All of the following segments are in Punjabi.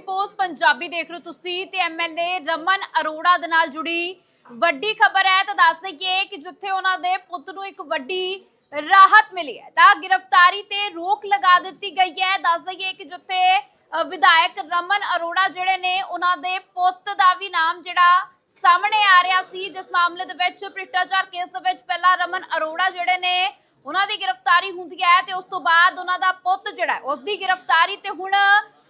ਡੇਲੀ ਪੋਸਟ ਪੰਜਾਬੀ ਦੇਖ ਰਹੇ ਹੋ ਤੁਸੀਂ ਤੇ ਐਮਐਲਏ ਰਮਨ ਅਰੋੜਾ ਦੇ ਨਾਲ ਜੁੜੀ ਵੱਡੀ ਖਬਰ ਹੈ ਤਾਂ ਦੱਸ ਦਈਏ ਕਿ ਜਿੱਥੇ ਉਹਨਾਂ ਦੇ ਪੁੱਤ ਨੂੰ ਇੱਕ ਵੱਡੀ ਰਾਹਤ ਮਿਲੀ ਹੈ ਤਾਂ ਗ੍ਰਿਫਤਾਰੀ ਤੇ ਰੋਕ ਲਗਾ ਦਿੱਤੀ ਗਈ ਹੈ। ਦੱਸ ਦਈਏ ਕਿ ਜਿੱਥੇ ਵਿਧਾਇਕ ਰਮਨ ਅਰੋੜਾ ਜਿਹੜੇ ਨੇ ਉਹਨਾਂ ਦੇ ਪੁੱਤ ਦਾ ਵੀ ਨਾਮ ਜਿਹੜਾ ਸਾਹਮਣੇ ਆ ਰਿਹਾ ਸੀ ਜਿਸ ਮਾਮਲੇ ਦੇ ਵਿੱਚ ਭ੍ਰਿਸ਼ਟਾਚਾਰ ਕੇਸ ਦੇ ਵਿੱਚ ਪਹਿਲਾਂ ਰਮਨ ਅਰੋੜਾ ਜਿਹੜੇ ਨੇ ਉਹਨਾਂ ਦੀ ਗ੍ਰਿਫਤਾਰੀ ਹੁੰਦੀ ਹੈ ਤੇ ਉਸ ਤੋਂ ਬਾਅਦ ਉਹਨਾਂ ਦਾ ਪੁੱਤ ਜਿਹੜਾ ਹੈ, ਉਸ ਦੀ ਗ੍ਰਿਫਤਾਰੀ ਤੇ ਹੁਣ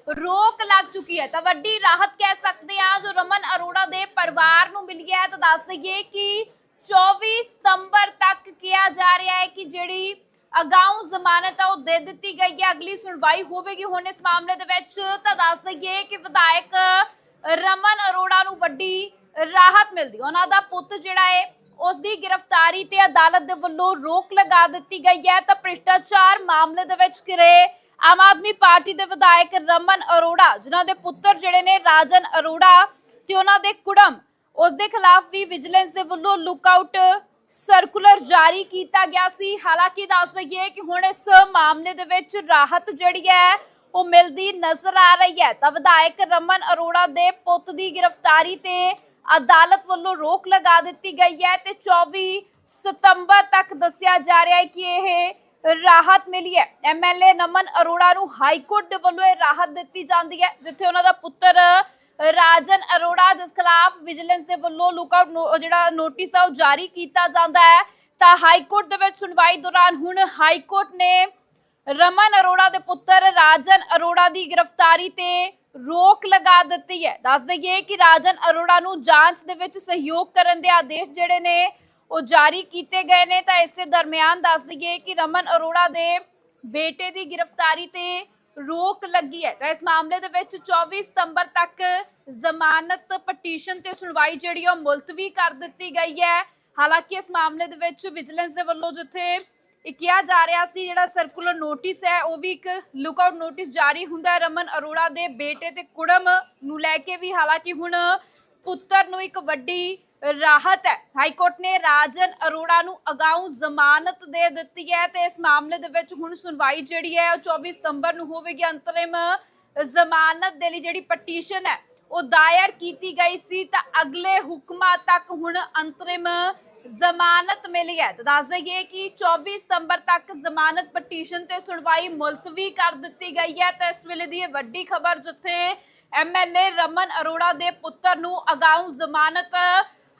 ਰੋਕ ਲੱਗ ਚੁੱਕੀ ਹੈ। ਤਾਂ ਵੱਡੀ ਰਾਹਤ ਕਹਿ ਸਕਦੇ ਆ ਜੋ ਰਮਨ ਅਰੋੜਾ ਦੇ ਪਰਿਵਾਰ ਨੂੰ ਮਿਲੀ ਹੈ। ਤਾਂ ਦੱਸ ਦਈਏ ਕਿ 24 ਸਤੰਬਰ ਤੱਕ ਕਿਹਾ ਜਾ ਰਿਹਾ ਹੈ ਕਿ ਜਿਹੜੀ ਅਗਾਊਂ ਜ਼ਮਾਨਤ ਆ, ਉਹ ਦੇ ਦਿੱਤੀ ਗਈ ਹੈ। ਅਗਲੀ ਸੁਣਵਾਈ ਹੋਵੇਗੀ ਹੁਣ ਇਸ ਮਾਮਲੇ ਦੇ ਵਿੱਚ। ਤਾਂ ਦੱਸ ਦਈਏ ਕਿ ਵਿਧਾਇਕ ਰਮਨ ਅਰੋੜਾ ਨੂੰ ਵੱਡੀ ਰਾਹਤ ਮਿਲਦੀ ਉਹਨਾਂ ਦਾ ਪੁੱਤ ਜਿਹੜਾ ਹੈ ਉਸ ਦੀ ਗ੍ਰਿਫਤਾਰੀ ਤੇ ਅਦਾਲਤ ਦੇ ਵੱਲੋਂ ਰੋਕ ਲਗਾ ਦਿੱਤੀ ਗਈ ਹੈ। ਤਾਂ ਭ੍ਰਿਸ਼ਟਾਚਾਰ ਮਾਮਲੇ ਦੇ ਵਿੱਚ ਕਿਰੇ ਆਮ ਆਦਮੀ ਪਾਰਟੀ ਦੇ ਵਿਧਾਇਕ ਰਮਨ ਅਰੋੜਾ, ਜਿਨ੍ਹਾਂ ਦੇ ਪੁੱਤਰ ਜਿਹੜੇ ਨੇ ਰਾਜਨ ਅਰੋੜਾ ਤੇ ਉਹਨਾਂ ਦੇ ਕੁੜਮ, ਉਸ ਦੇ ਖਿਲਾਫ ਵੀ ਵਿਜੀਲੈਂਸ ਦੇ ਵੱਲੋਂ ਲੁੱਕਆਊਟ ਸਰਕੂਲਰ ਜਾਰੀ ਕੀਤਾ ਗਿਆ ਸੀ। ਹਾਲਾਂਕਿ ਦੱਸ ਦਈਏ ਕਿ ਹੁਣ ਇਸ ਮਾਮਲੇ ਦੇ ਵਿੱਚ ਰਾਹਤ ਜਿਹੜੀ ਹੈ, ਉਹ ਮਿਲਦੀ ਨਜ਼ਰ ਆ ਰਹੀ ਹੈ। ਤਾਂ ਵਿਧਾਇਕ ਰਮਨ ਅਰੋੜਾ ਦੇ ਪੁੱਤ ਦੀ ਗ੍ਰਿਫਤਾਰੀ ਤੇ ਅਦਾਲਤ ਵੱਲੋਂ ਰੋਕ ਲਗਾ ਦਿੱਤੀ ਗਈ ਹੈ ਤੇ 24 ਸਤੰਬਰ ਤੱਕ ਦੱਸਿਆ ਜਾ ਰਿਹਾ ਹੈ ਕਿ ਇਹ ਰਾਹਤ ਮਿਲੀ ਹੈ। ਐਮਐਲਏ ਨਮਨ ਅਰੋੜਾ ਨੂੰ ਹਾਈ ਕੋਰਟ ਦੇ ਵੱਲੋਂ ਇਹ ਰਾਹਤ ਦਿੱਤੀ ਜਾਂਦੀ ਹੈ, ਜਿੱਥੇ ਉਹਨਾਂ ਦਾ ਪੁੱਤਰ ਰਾਜਨ ਅਰੋੜਾ, ਜਿਸ ਖਿਲਾਫ ਵਿਜੀਲੈਂਸ ਦੇ ਵੱਲੋਂ ਲੁੱਕਆਊਟ ਜਿਹੜਾ ਨੋਟਿਸ ਆ ਉਹ ਜਾਰੀ ਕੀਤਾ ਜਾਂਦਾ ਹੈ। ਤਾਂ ਹਾਈ ਕੋਰਟ ਦੇ ਵਿੱਚ ਸੁਣਵਾਈ ਦੌਰਾਨ ਹੁਣ ਹਾਈ ਕੋਰਟ ਨੇ ਰਮਨ ਅਰੋੜਾ ਦੇ ਪੁੱਤਰ, ਰਾਜਨ ਅਰੋੜਾ ਦੀ ਗ੍ਰਿਫਤਾਰੀ ਤੇ ਰੋਕ ਲਗਾ ਦਿੱਤੀ ਹੈ। ਦੱਸ ਦਈਏ ਕਿ ਰਾਜਨ ਅਰੋੜਾ ਨੂੰ ਜਾਂਚ ਦੇ ਵਿੱਚ ਸਹਿਯੋਗ ਕਰਨ ਦੇ ਆਦੇਸ਼ ਜਿਹੜੇ ਨੇ ਉਹ ਜਾਰੀ ਕੀਤੇ ਗਏ ਨੇ, ਤਾਂ ਇਸੇ ਦਰਮਿਆਨ ਦੱਸ ਦਈਏ ਕਿ ਰਮਨ ਅਰੋੜਾ ਦੇ ਬੇਟੇ ਦੀ ਗ੍ਰਿਫਤਾਰੀ ਤੇ ਰੋਕ ਲੱਗੀ ਹੈ। ਤਾਂ ਇਸ ਮਾਮਲੇ ਦੇ ਵਿੱਚ 24 ਸਤੰਬਰ ਤੱਕ ਜ਼ਮਾਨਤ ਪਟੀਸ਼ਨ ਤੇ ਸੁਣਵਾਈ ਜਿਹੜੀ ਉਹ ਮੁਲਤਵੀ ਕਰ ਦਿੱਤੀ ਗਈ ਹੈ। ਹਾਲਾਂਕਿ ਇਸ ਮਾਮਲੇ ਦੇ ਵਿੱਚ ਵਿਜੀਲੈਂਸ ਦੇ ਵੱਲੋਂ ਜਿੱਥੇ ਇਹ ਕਿਹਾ ਜਾ ਰਿਹਾ ਸੀ, ਜਿਹੜਾ ਸਰਕੂਲਰ ਨੋਟਿਸ ਹੈ, ਉਹ ਵੀ ਇੱਕ ਲੁੱਕਆਊਟ ਨੋਟਿਸ ਜਾਰੀ ਹੁੰਦਾ ਹੈ। ਰਮਨ ਅਰੋੜਾ ਦੇ ਬੇਟੇ ਤੇ ਕੁੜਮ ਨੂੰ ਲੈ ਕੇ ਵੀ ਹਾਲਾਂਕਿ ਹੁਣ ਪੁੱਤਰ ਨੂੰ ਇੱਕ ਵੱਡੀ ਰਾਹਤ ਹੈ। ਹਾਈ ਕੋਰਟ ਨੇ ਰਾਜਨ ਅਰੋੜਾ ਨੂੰ ਅਗਾਊਂ ਜ਼ਮਾਨਤ ਦੇ ਦਿੱਤੀ ਹੈ ਤੇ ਇਸ ਮਾਮਲੇ ਦੇ ਵਿੱਚ ਹੁਣ ਸੁਣਵਾਈ ਜਿਹੜੀ ਹੈ ਉਹ 24 ਸਤੰਬਰ ਨੂੰ ਹੋਵੇਗੀ। ਅੰਤਰਿਮ ਜ਼ਮਾਨਤ ਦੇ ਲਈ ਜਿਹੜੀ ਪਟੀਸ਼ਨ ਹੈ, ਉਹ ਦਾਇਰ ਕੀਤੀ ਗਈ ਸੀ ਤਾਂ ਅਗਲੇ ਹੁਕਮਾਂ ਤੱਕ ਹੁਣ ਅੰਤਰਿਮ ਜ਼ਮਾਨਤ ਮਿਲੀ ਹੈ। ਤਾਂ ਦੱਸ ਦਈਏ ਕਿ 24 ਸਤੰਬਰ ਤੱਕ ਜ਼ਮਾਨਤ ਪਟੀਸ਼ਨ ਤੇ ਸੁਣਵਾਈ ਮੁਲਤਵੀ ਕਰ ਦਿੱਤੀ ਗਈ ਹੈ ਤਾਂ ਇਸ ਵੇਲੇ ਦੀ ਇਹ ਵੱਡੀ ਖਬਰ ਜਿੱਥੇ ਐਮਐਲਏ ਰਮਨ ਅਰੋੜਾ ਦੇ ਪੁੱਤਰ ਨੂੰ ਅਗਾਊਂ ਜ਼ਮਾਨਤ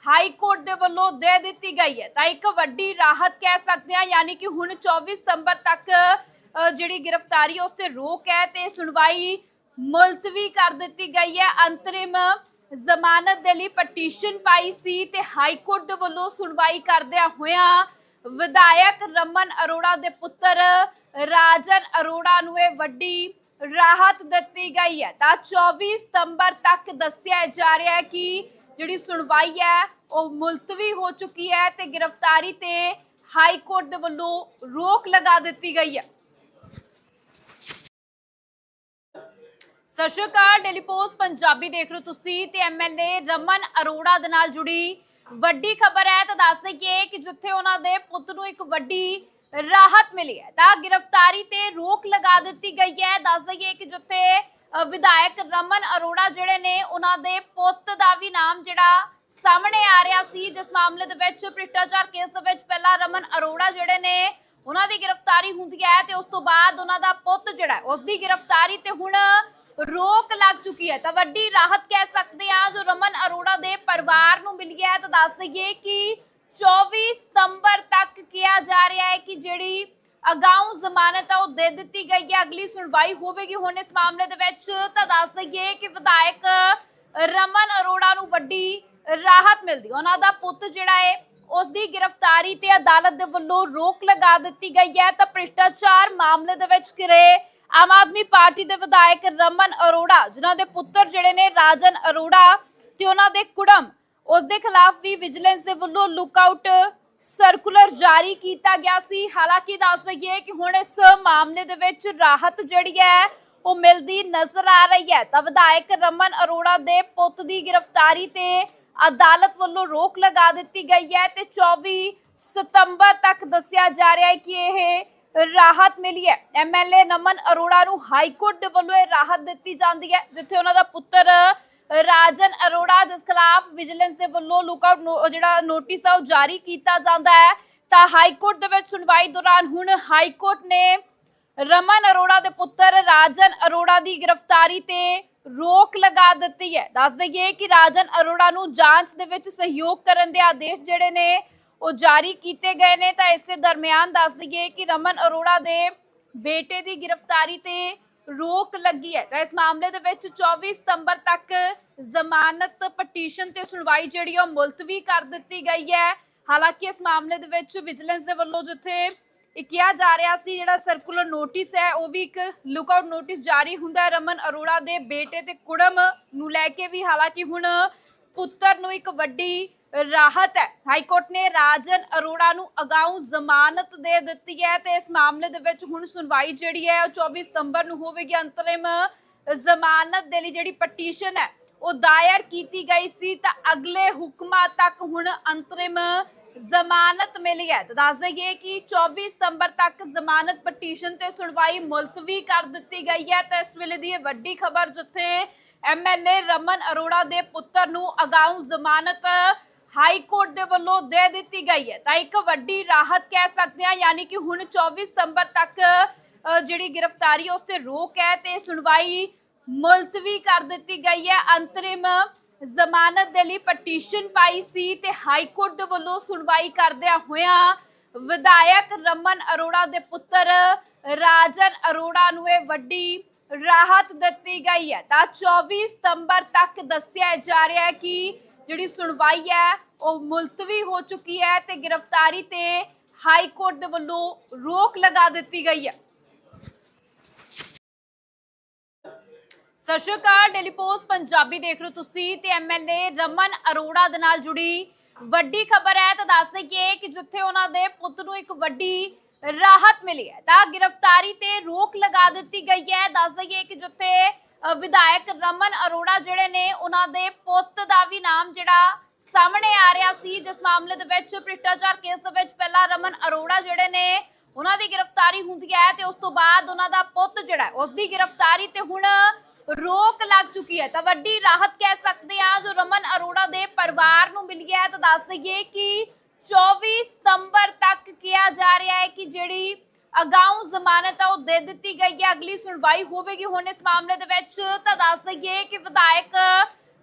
ਹਾਈ ਕੋਰਟ ਦੇ ਵੱਲੋਂ ਦੇ ਦਿੱਤੀ ਗਈ ਹੈ। ਤਾਂ ਇੱਕ ਵੱਡੀ ਰਾਹਤ ਕਹਿ ਸਕਦੇ ਹਾਂ, ਯਾਨੀ ਕਿ ਹੁਣ 24 ਸਤੰਬਰ ਤੱਕ ਜਿਹੜੀ ਗ੍ਰਿਫਤਾਰੀ ਉਸ ਤੇ ਰੋਕ ਹੈ ਤੇ ਸੁਣਵਾਈ ਮੁਲਤਵੀ ਕਰ ਦਿੱਤੀ ਗਈ ਹੈ। ਅੰਤਰਿਮ ਜ਼ਮਾਨਤ ਦੇ ਲਈ ਪਟੀਸ਼ਨ ਪਾਈ ਸੀ ਤੇ ਹਾਈ ਕੋਰਟ ਦੇ ਵੱਲੋਂ ਸੁਣਵਾਈ ਕਰਦਿਆਂ ਹੋਇਆਂ ਵਿਧਾਇਕ ਰਮਨ ਅਰੋੜਾ ਦੇ ਪੁੱਤਰ ਰਾਜਨ ਅਰੋੜਾ ਨੂੰ ਇਹ ਵੱਡੀ ਰਾਹਤ ਦਿੱਤੀ ਗਈ ਹੈ। ਤਾਂ 24 ਸਤੰਬਰ ਤੱਕ ਦੱਸਿਆ ਜਾ ਰਿਹਾ ਹੈ ਕਿ ਜਿਹੜੀ ਸੁਣਵਾਈ ਹੈ, ਉਹ ਮੁਲਤਵੀ ਹੋ ਚੁੱਕੀ ਹੈ ਤੇ ਗ੍ਰਿਫਤਾਰੀ ਤੇ ਹਾਈ ਕੋਰਟ ਦੇ ਵੱਲੋਂ ਰੋਕ ਲਗਾ ਦਿੱਤੀ ਗਈ ਹੈ। ਸਤਿ ਸ਼੍ਰੀ ਅਕਾਲ ਡੇਲੀ ਪੋਸਟ ਪੰਜਾਬੀ ਦੇਖ ਰਹੇ ਹੋ ਤੁਸੀਂ ਤੇ ਐਮਐਲਏ ਰਮਨ ਅਰੋੜਾ ਦੇ ਨਾਲ ਜੁੜੀ ਵੱਡੀ ਖਬਰ ਹੈ। ਤਾਂ ਦੱਸ ਦਈਏ ਕਿ ਜਿੱਥੇ ਉਹਨਾਂ ਦੇ ਪੁੱਤ ਨੂੰ ਇੱਕ ਵੱਡੀ ਰਾਹਤ ਮਿਲੀ ਹੈ, ਤਾਂ ਗ੍ਰਿਫਤਾਰੀ ਤੇ ਰੋਕ ਲਗਾ ਦਿੱਤੀ ਗਈ ਹੈ। ਦੱਸ ਦਈਏ ਕਿ ਜਿੱਥੇ ਵਿਧਾਇਕ ਰਮਨ ਅਰੋੜਾ ਜਿਹੜੇ ਨੇ ਉਹਨਾਂ ਦੇ ਪੁੱਤ ਦਾ ਵੀ ਨਾਮ ਜਿਹੜਾ ਸਾਹਮਣੇ ਆ ਰਿਹਾ ਸੀ ਜਿਸ ਮਾਮਲੇ ਦੇ ਵਿੱਚ ਭ੍ਰਿਸ਼ਟਾਚਾਰ ਕੇਸ ਦੇ ਵਿੱਚ ਪਹਿਲਾਂ ਰਮਨ ਅਰੋੜਾ ਜਿਹੜੇ ਨੇ ਉਹਨਾਂ ਦੀ ਗ੍ਰਿਫਤਾਰੀ ਹੁੰਦੀ ਹੈ ਤੇ ਉਸ ਤੋਂ ਬਾਅਦ ਉਹਨਾਂ ਦਾ ਪੁੱਤ ਜਿਹੜਾ ਹੈ, ਉਸ ਦੀ ਗ੍ਰਿਫਤਾਰੀ ਤੇ ਹੁਣ ਰੋਕ ਲੱਗ ਚੁੱਕੀ ਹੈ। ਤਾਂ ਵੱਡੀ ਰਾਹਤ ਕਹਿ ਸਕਦੇ ਆ ਜੋ ਰਮਨ ਅਰੋੜਾ ਦੇ ਪਰਿਵਾਰ ਨੂੰ ਮਿਲੀ ਹੈ ਤਾਂ ਦੱਸ ਦਈਏ ਕਿ 24 ਸਤੰਬਰ ਤੱਕ ਕਿਹਾ ਜਾ ਰਿਹਾ ਹੈ ਕਿ ਜਿਹੜੀ ਅਗਾਊਂ ਜ਼ਮਾਨਤ ਆ, ਉਹ ਦੇ ਦਿੱਤੀ ਗਈ ਹੈ। ਅਗਲੀ ਸੁਣਵਾਈ ਹੋਵੇਗੀ ਹੁਣ ਇਸ ਮਾਮਲੇ ਦੇ ਵਿੱਚ। ਤਾਂ ਦੱਸ ਦਈਏ ਕਿ ਵਿਧਾਇਕ ਰਮਨ ਅਰੋੜਾ ਨੂੰ ਵੱਡੀ ਰਾਹਤ ਮਿਲਦੀ ਉਹਨਾਂ ਦਾ ਪੁੱਤ ਜਿਹੜਾ ਹੈ ਉਸ ਦੀ ਗ੍ਰਿਫਤਾਰੀ ਤੇ ਅਦਾਲਤ ਦੇ ਵੱਲੋਂ ਰੋਕ ਲਗਾ ਦਿੱਤੀ ਗਈ ਹੈ। ਤਾਂ ਭ੍ਰਿਸ਼ਟਾਚਾਰ ਮਾਮਲੇ ਦੇ ਵਿੱਚ ਘਿਰੇ ਆਮ ਆਦਮੀ ਪਾਰਟੀ ਦੇ ਵਿਧਾਇਕ ਰਮਨ ਅਰੋੜਾ, ਜਿਨ੍ਹਾਂ ਦੇ ਪੁੱਤਰ ਜਿਹੜੇ ਨੇ ਰਾਜਨ ਅਰੋੜਾ ਤੇ ਉਹਨਾਂ ਦੇ ਕੁੜਮ ਉਸ ਦੇ ਖਿਲਾਫ ਵੀ ਵਿਜੀਲੈਂਸ ਦੇ ਵੱਲੋਂ ਲੁੱਕਆਊਟ ਸਰਕੂਲਰ ਜਾਰੀ ਕੀਤਾ ਗਿਆ ਸੀ। ਹਾਲਾਂਕਿ ਦੱਸ ਦਈਏ ਕਿ ਹੁਣ ਇਸ ਮਾਮਲੇ ਦੇ ਵਿੱਚ ਰਾਹਤ ਜਿਹੜੀ ਹੈ, ਉਹ ਮਿਲਦੀ ਨਜ਼ਰ ਆ ਰਹੀ ਹੈ। ਤਾਂ ਵਿਧਾਇਕ ਰਮਨ ਅਰੋੜਾ ਦੇ ਪੁੱਤ ਦੀ ਗ੍ਰਿਫਤਾਰੀ ਤੇ ਅਦਾਲਤ ਵੱਲੋਂ ਰੋਕ ਲਗਾ ਦਿੱਤੀ ਗਈ ਹੈ ਤੇ 24 ਸਤੰਬਰ ਤੱਕ ਦੱਸਿਆ ਜਾ ਰਿਹਾ ਹੈ ਕਿ ਇਹ ਰਾਹਤ ਮਿਲੀ ਹੈ। ਐਮਐਲਏ ਨਮਨ ਅਰੋੜਾ ਨੂੰ ਹਾਈ ਕੋਰਟ ਦੇ ਵੱਲੋਂ ਇਹ ਰਾਹਤ ਦਿੱਤੀ ਜਾਂਦੀ ਹੈ, ਜਿੱਥੇ ਉਹਨਾਂ ਦਾ ਪੁੱਤਰ ਰਾਜਨ ਅਰੋੜਾ, ਜਿਸ ਖਿਲਾਫ ਵਿਜੀਲੈਂਸ ਦੇ ਵੱਲੋਂ ਲੁਕਆਊਟ ਜਿਹੜਾ ਨੋਟਿਸ ਆ ਉਹ ਜਾਰੀ ਕੀਤਾ ਜਾਂਦਾ ਹੈ। ਤਾਂ ਹਾਈ ਕੋਰਟ ਦੇ ਵਿੱਚ ਸੁਣਵਾਈ ਦੌਰਾਨ ਹੁਣ ਹਾਈ ਕੋਰਟ ਨੇ ਰਮਨ ਅਰੋੜਾ ਦੇ ਪੁੱਤਰ ਰਾਜਨ ਅਰੋੜਾ ਦੀ ਗ੍ਰਿਫਤਾਰੀ ਤੇ ਰੋਕ ਲਗਾ ਦਿੱਤੀ ਹੈ। ਦੱਸ ਦਈਏ ਕਿ ਰਾਜਨ ਅਰੋੜਾ ਨੂੰ ਜਾਂਚ ਦੇ ਵਿੱਚ ਸਹਿਯੋਗ ਕਰਨ ਦੇ ਆਦੇਸ਼ ਜਿਹੜੇ ਨੇ, ਉਹ ਜਾਰੀ ਕੀਤੇ ਗਏ ਨੇ। ਤਾਂ ਇਸੇ ਦਰਮਿਆਨ ਦੱਸ ਦਈਏ ਕਿ ਰਮਨ ਅਰੋੜਾ ਦੇ ਬੇਟੇ ਦੀ ਗ੍ਰਿਫਤਾਰੀ ਤੇ ਰੋਕ ਲੱਗੀ ਹੈ। ਤਾਂ ਇਸ ਮਾਮਲੇ ਦੇ ਵਿੱਚ 24 ਸਤੰਬਰ ਤੱਕ ਜ਼ਮਾਨਤ ਪਟੀਸ਼ਨ ਤੇ ਸੁਣਵਾਈ ਜਿਹੜੀ ਉਹ ਮੁਲਤਵੀ ਕਰ ਦਿੱਤੀ ਗਈ ਹੈ। ਹਾਲਾਂਕਿ ਇਸ ਮਾਮਲੇ ਦੇ ਵਿੱਚ ਵਿਜੀਲੈਂਸ ਦੇ ਵੱਲੋਂ ਜਿੱਥੇ ਇਹ ਕਿਹਾ ਜਾ ਰਿਹਾ ਸੀ, ਜਿਹੜਾ ਸਰਕੂਲਰ ਨੋਟਿਸ ਹੈ, ਉਹ ਵੀ ਇੱਕ ਲੁਕਆਊਟ ਨੋਟਿਸ ਜਾਰੀ ਹੁੰਦਾ ਹੈ। ਰਮਨ ਅਰੋੜਾ ਦੇ ਬੇਟੇ ਤੇ ਕੁੜਮ ਨੂੰ ਲੈ ਕੇ ਵੀ ਹਾਲਾਂਕਿ ਹੁਣ ਪੁੱਤਰ ਨੂੰ ਇੱਕ ਵੱਡੀ ਰਾਹਤ ਹੈ। ਹਾਈ ਕੋਰਟ ਨੇ ਰਾਜਨ ਅਰੋੜਾ ਨੂੰ ਅਗਾਊਂ ਜ਼ਮਾਨਤ ਦੇ ਦਿੱਤੀ ਹੈ ਤੇ ਇਸ ਮਾਮਲੇ ਦੇ ਵਿੱਚ ਹੁਣ ਸੁਣਵਾਈ ਜਿਹੜੀ ਹੈ ਉਹ 24 ਸਤੰਬਰ ਨੂੰ ਹੋਵੇਗੀ। ਅੰਤਰਿਮ ਜ਼ਮਾਨਤ ਦੇ ਲਈ ਜਿਹੜੀ ਪਟੀਸ਼ਨ ਹੈ, ਉਹ ਦਾਇਰ ਕੀਤੀ ਗਈ ਸੀ ਤਾਂ ਅਗਲੇ ਹੁਕਮਾਂ ਤੱਕ ਹੁਣ ਅੰਤਰਿਮ ਜ਼ਮਾਨਤ ਮਿਲੀ ਹੈ। ਤਾਂ ਦੱਸ ਦਈਏ ਕਿ 24 ਸਤੰਬਰ ਤੱਕ ਜ਼ਮਾਨਤ ਪਟੀਸ਼ਨ ਤੇ ਸੁਣਵਾਈ ਮੁਲਤਵੀ ਕਰ ਦਿੱਤੀ ਗਈ ਹੈ ਤਾਂ ਇਸ ਵੇਲੇ ਦੀ ਇਹ ਵੱਡੀ ਖਬਰ ਜਿੱਥੇ ਐਮਐਲਏ ਰਮਨ ਅਰੋੜਾ ਦੇ ਪੁੱਤਰ ਨੂੰ ਅਗਾਊਂ ਜ਼ਮਾਨਤ ਹਾਈ ਕੋਰਟ ਦੇ ਵੱਲੋਂ ਦੇ ਦਿੱਤੀ ਗਈ ਹੈ। ਤਾਂ ਇੱਕ ਵੱਡੀ ਰਾਹਤ ਕਹਿ ਸਕਦੇ ਹਾਂ, ਯਾਨੀ ਕਿ ਹੁਣ 24 ਸਤੰਬਰ ਤੱਕ ਜਿਹੜੀ ਗ੍ਰਿਫਤਾਰੀ ਉਸ ਤੇ ਰੋਕ ਹੈ ਤੇ ਸੁਣਵਾਈ ਮੁਲਤਵੀ ਕਰ ਦਿੱਤੀ ਗਈ ਹੈ। ਅੰਤਰਿਮ ਜ਼ਮਾਨਤ ਦੇ ਲਈ ਪਟੀਸ਼ਨ ਪਾਈ ਸੀ ਤੇ ਹਾਈ ਕੋਰਟ ਦੇ ਵੱਲੋਂ ਸੁਣਵਾਈ ਕਰਦਿਆਂ ਹੋਇਆਂ ਵਿਧਾਇਕ ਰਮਨ ਅਰੋੜਾ ਦੇ ਪੁੱਤਰ ਰਾਜਨ ਅਰੋੜਾ ਨੂੰ ਇਹ ਵੱਡੀ ਰਾਹਤ ਦਿੱਤੀ ਗਈ ਹੈ। ਤਾਂ 24 ਸਤੰਬਰ ਤੱਕ ਦੱਸਿਆ ਜਾ ਰਿਹਾ ਹੈ ਕਿ ਜਿਹੜੀ ਸੁਣਵਾਈ ਹੈ, ਉਹ ਮੁਲਤਵੀ ਹੋ ਚੁੱਕੀ ਹੈ ਤੇ ਗ੍ਰਿਫਤਾਰੀ ਤੇ ਹਾਈ ਕੋਰਟ ਦੇ ਵੱਲੋਂ ਰੋਕ ਲਗਾ ਦਿੱਤੀ ਗਈ ਹੈ। ਸਤਿ ਸ਼੍ਰੀ ਅਕਾਲ ਡੇਲੀ ਪੋਸਟ ਪੰਜਾਬੀ ਦੇਖ ਰਹੇ ਹੋ ਤੁਸੀਂ ਤੇ ਐਮਐਲਏ ਰਮਨ ਅਰੋੜਾ ਦੇ ਨਾਲ ਜੁੜੀ ਵੱਡੀ ਖਬਰ ਹੈ। ਤਾਂ ਦੱਸ ਦਈਏ ਕਿ ਜਿੱਥੇ ਉਹਨਾਂ ਦੇ ਪੁੱਤ ਨੂੰ ਇੱਕ ਵੱਡੀ ਰਾਹਤ ਮਿਲੀ ਹੈ, ਤਾਂ ਗ੍ਰਿਫਤਾਰੀ ਤੇ ਰੋਕ ਲਗਾ ਦਿੱਤੀ ਗਈ ਹੈ। ਦੱਸ ਦਈਏ ਕਿ ਜਿੱਥੇ ਵਿਧਾਇਕ ਰਮਨ ਅਰੋੜਾ ਜਿਹੜੇ ਨੇ ਉਹਨਾਂ ਦੇ ਪੁੱਤ ਦਾ ਵੀ ਨਾਮ ਜਿਹੜਾ ਸਾਹਮਣੇ ਆ ਰਿਹਾ ਸੀ ਜਿਸ ਮਾਮਲੇ ਦੇ ਵਿੱਚ ਭ੍ਰਿਸ਼ਟਾਚਾਰ ਕੇਸ ਦੇ ਵਿੱਚ ਪਹਿਲਾਂ ਰਮਨ ਅਰੋੜਾ ਜਿਹੜੇ ਨੇ ਉਹਨਾਂ ਦੀ ਗ੍ਰਿਫਤਾਰੀ ਹੁੰਦੀ ਹੈ ਤੇ ਉਸ ਤੋਂ ਬਾਅਦ ਉਹਨਾਂ ਦਾ ਪੁੱਤ ਜਿਹੜਾ ਹੈ, ਉਸ ਦੀ ਗ੍ਰਿਫਤਾਰੀ ਤੇ ਹੁਣ ਰੋਕ ਲੱਗ ਚੁੱਕੀ ਹੈ। ਤਾਂ ਵੱਡੀ ਰਾਹਤ ਕਹਿ ਸਕਦੇ ਆ ਜੋ ਰਮਨ ਅਰੋੜਾ ਦੇ ਪਰਿਵਾਰ ਨੂੰ ਮਿਲੀ ਹੈ ਤਾਂ ਦੱਸ ਦਈਏ ਕਿ 24 ਸਤੰਬਰ ਤੱਕ ਕਿਹਾ ਜਾ ਰਿਹਾ ਹੈ ਕਿ ਜਿਹੜੀ ਅਗਾਊਂ ਜ਼ਮਾਨਤ ਆ, ਉਹ ਦੇ ਦਿੱਤੀ ਗਈ ਹੈ। ਅਗਲੀ ਸੁਣਵਾਈ ਹੋਵੇਗੀ ਹੁਣ ਇਸ ਮਾਮਲੇ ਦੇ ਵਿੱਚ। ਤਾਂ ਦੱਸ ਦਈਏ ਕਿ ਵਿਧਾਇਕ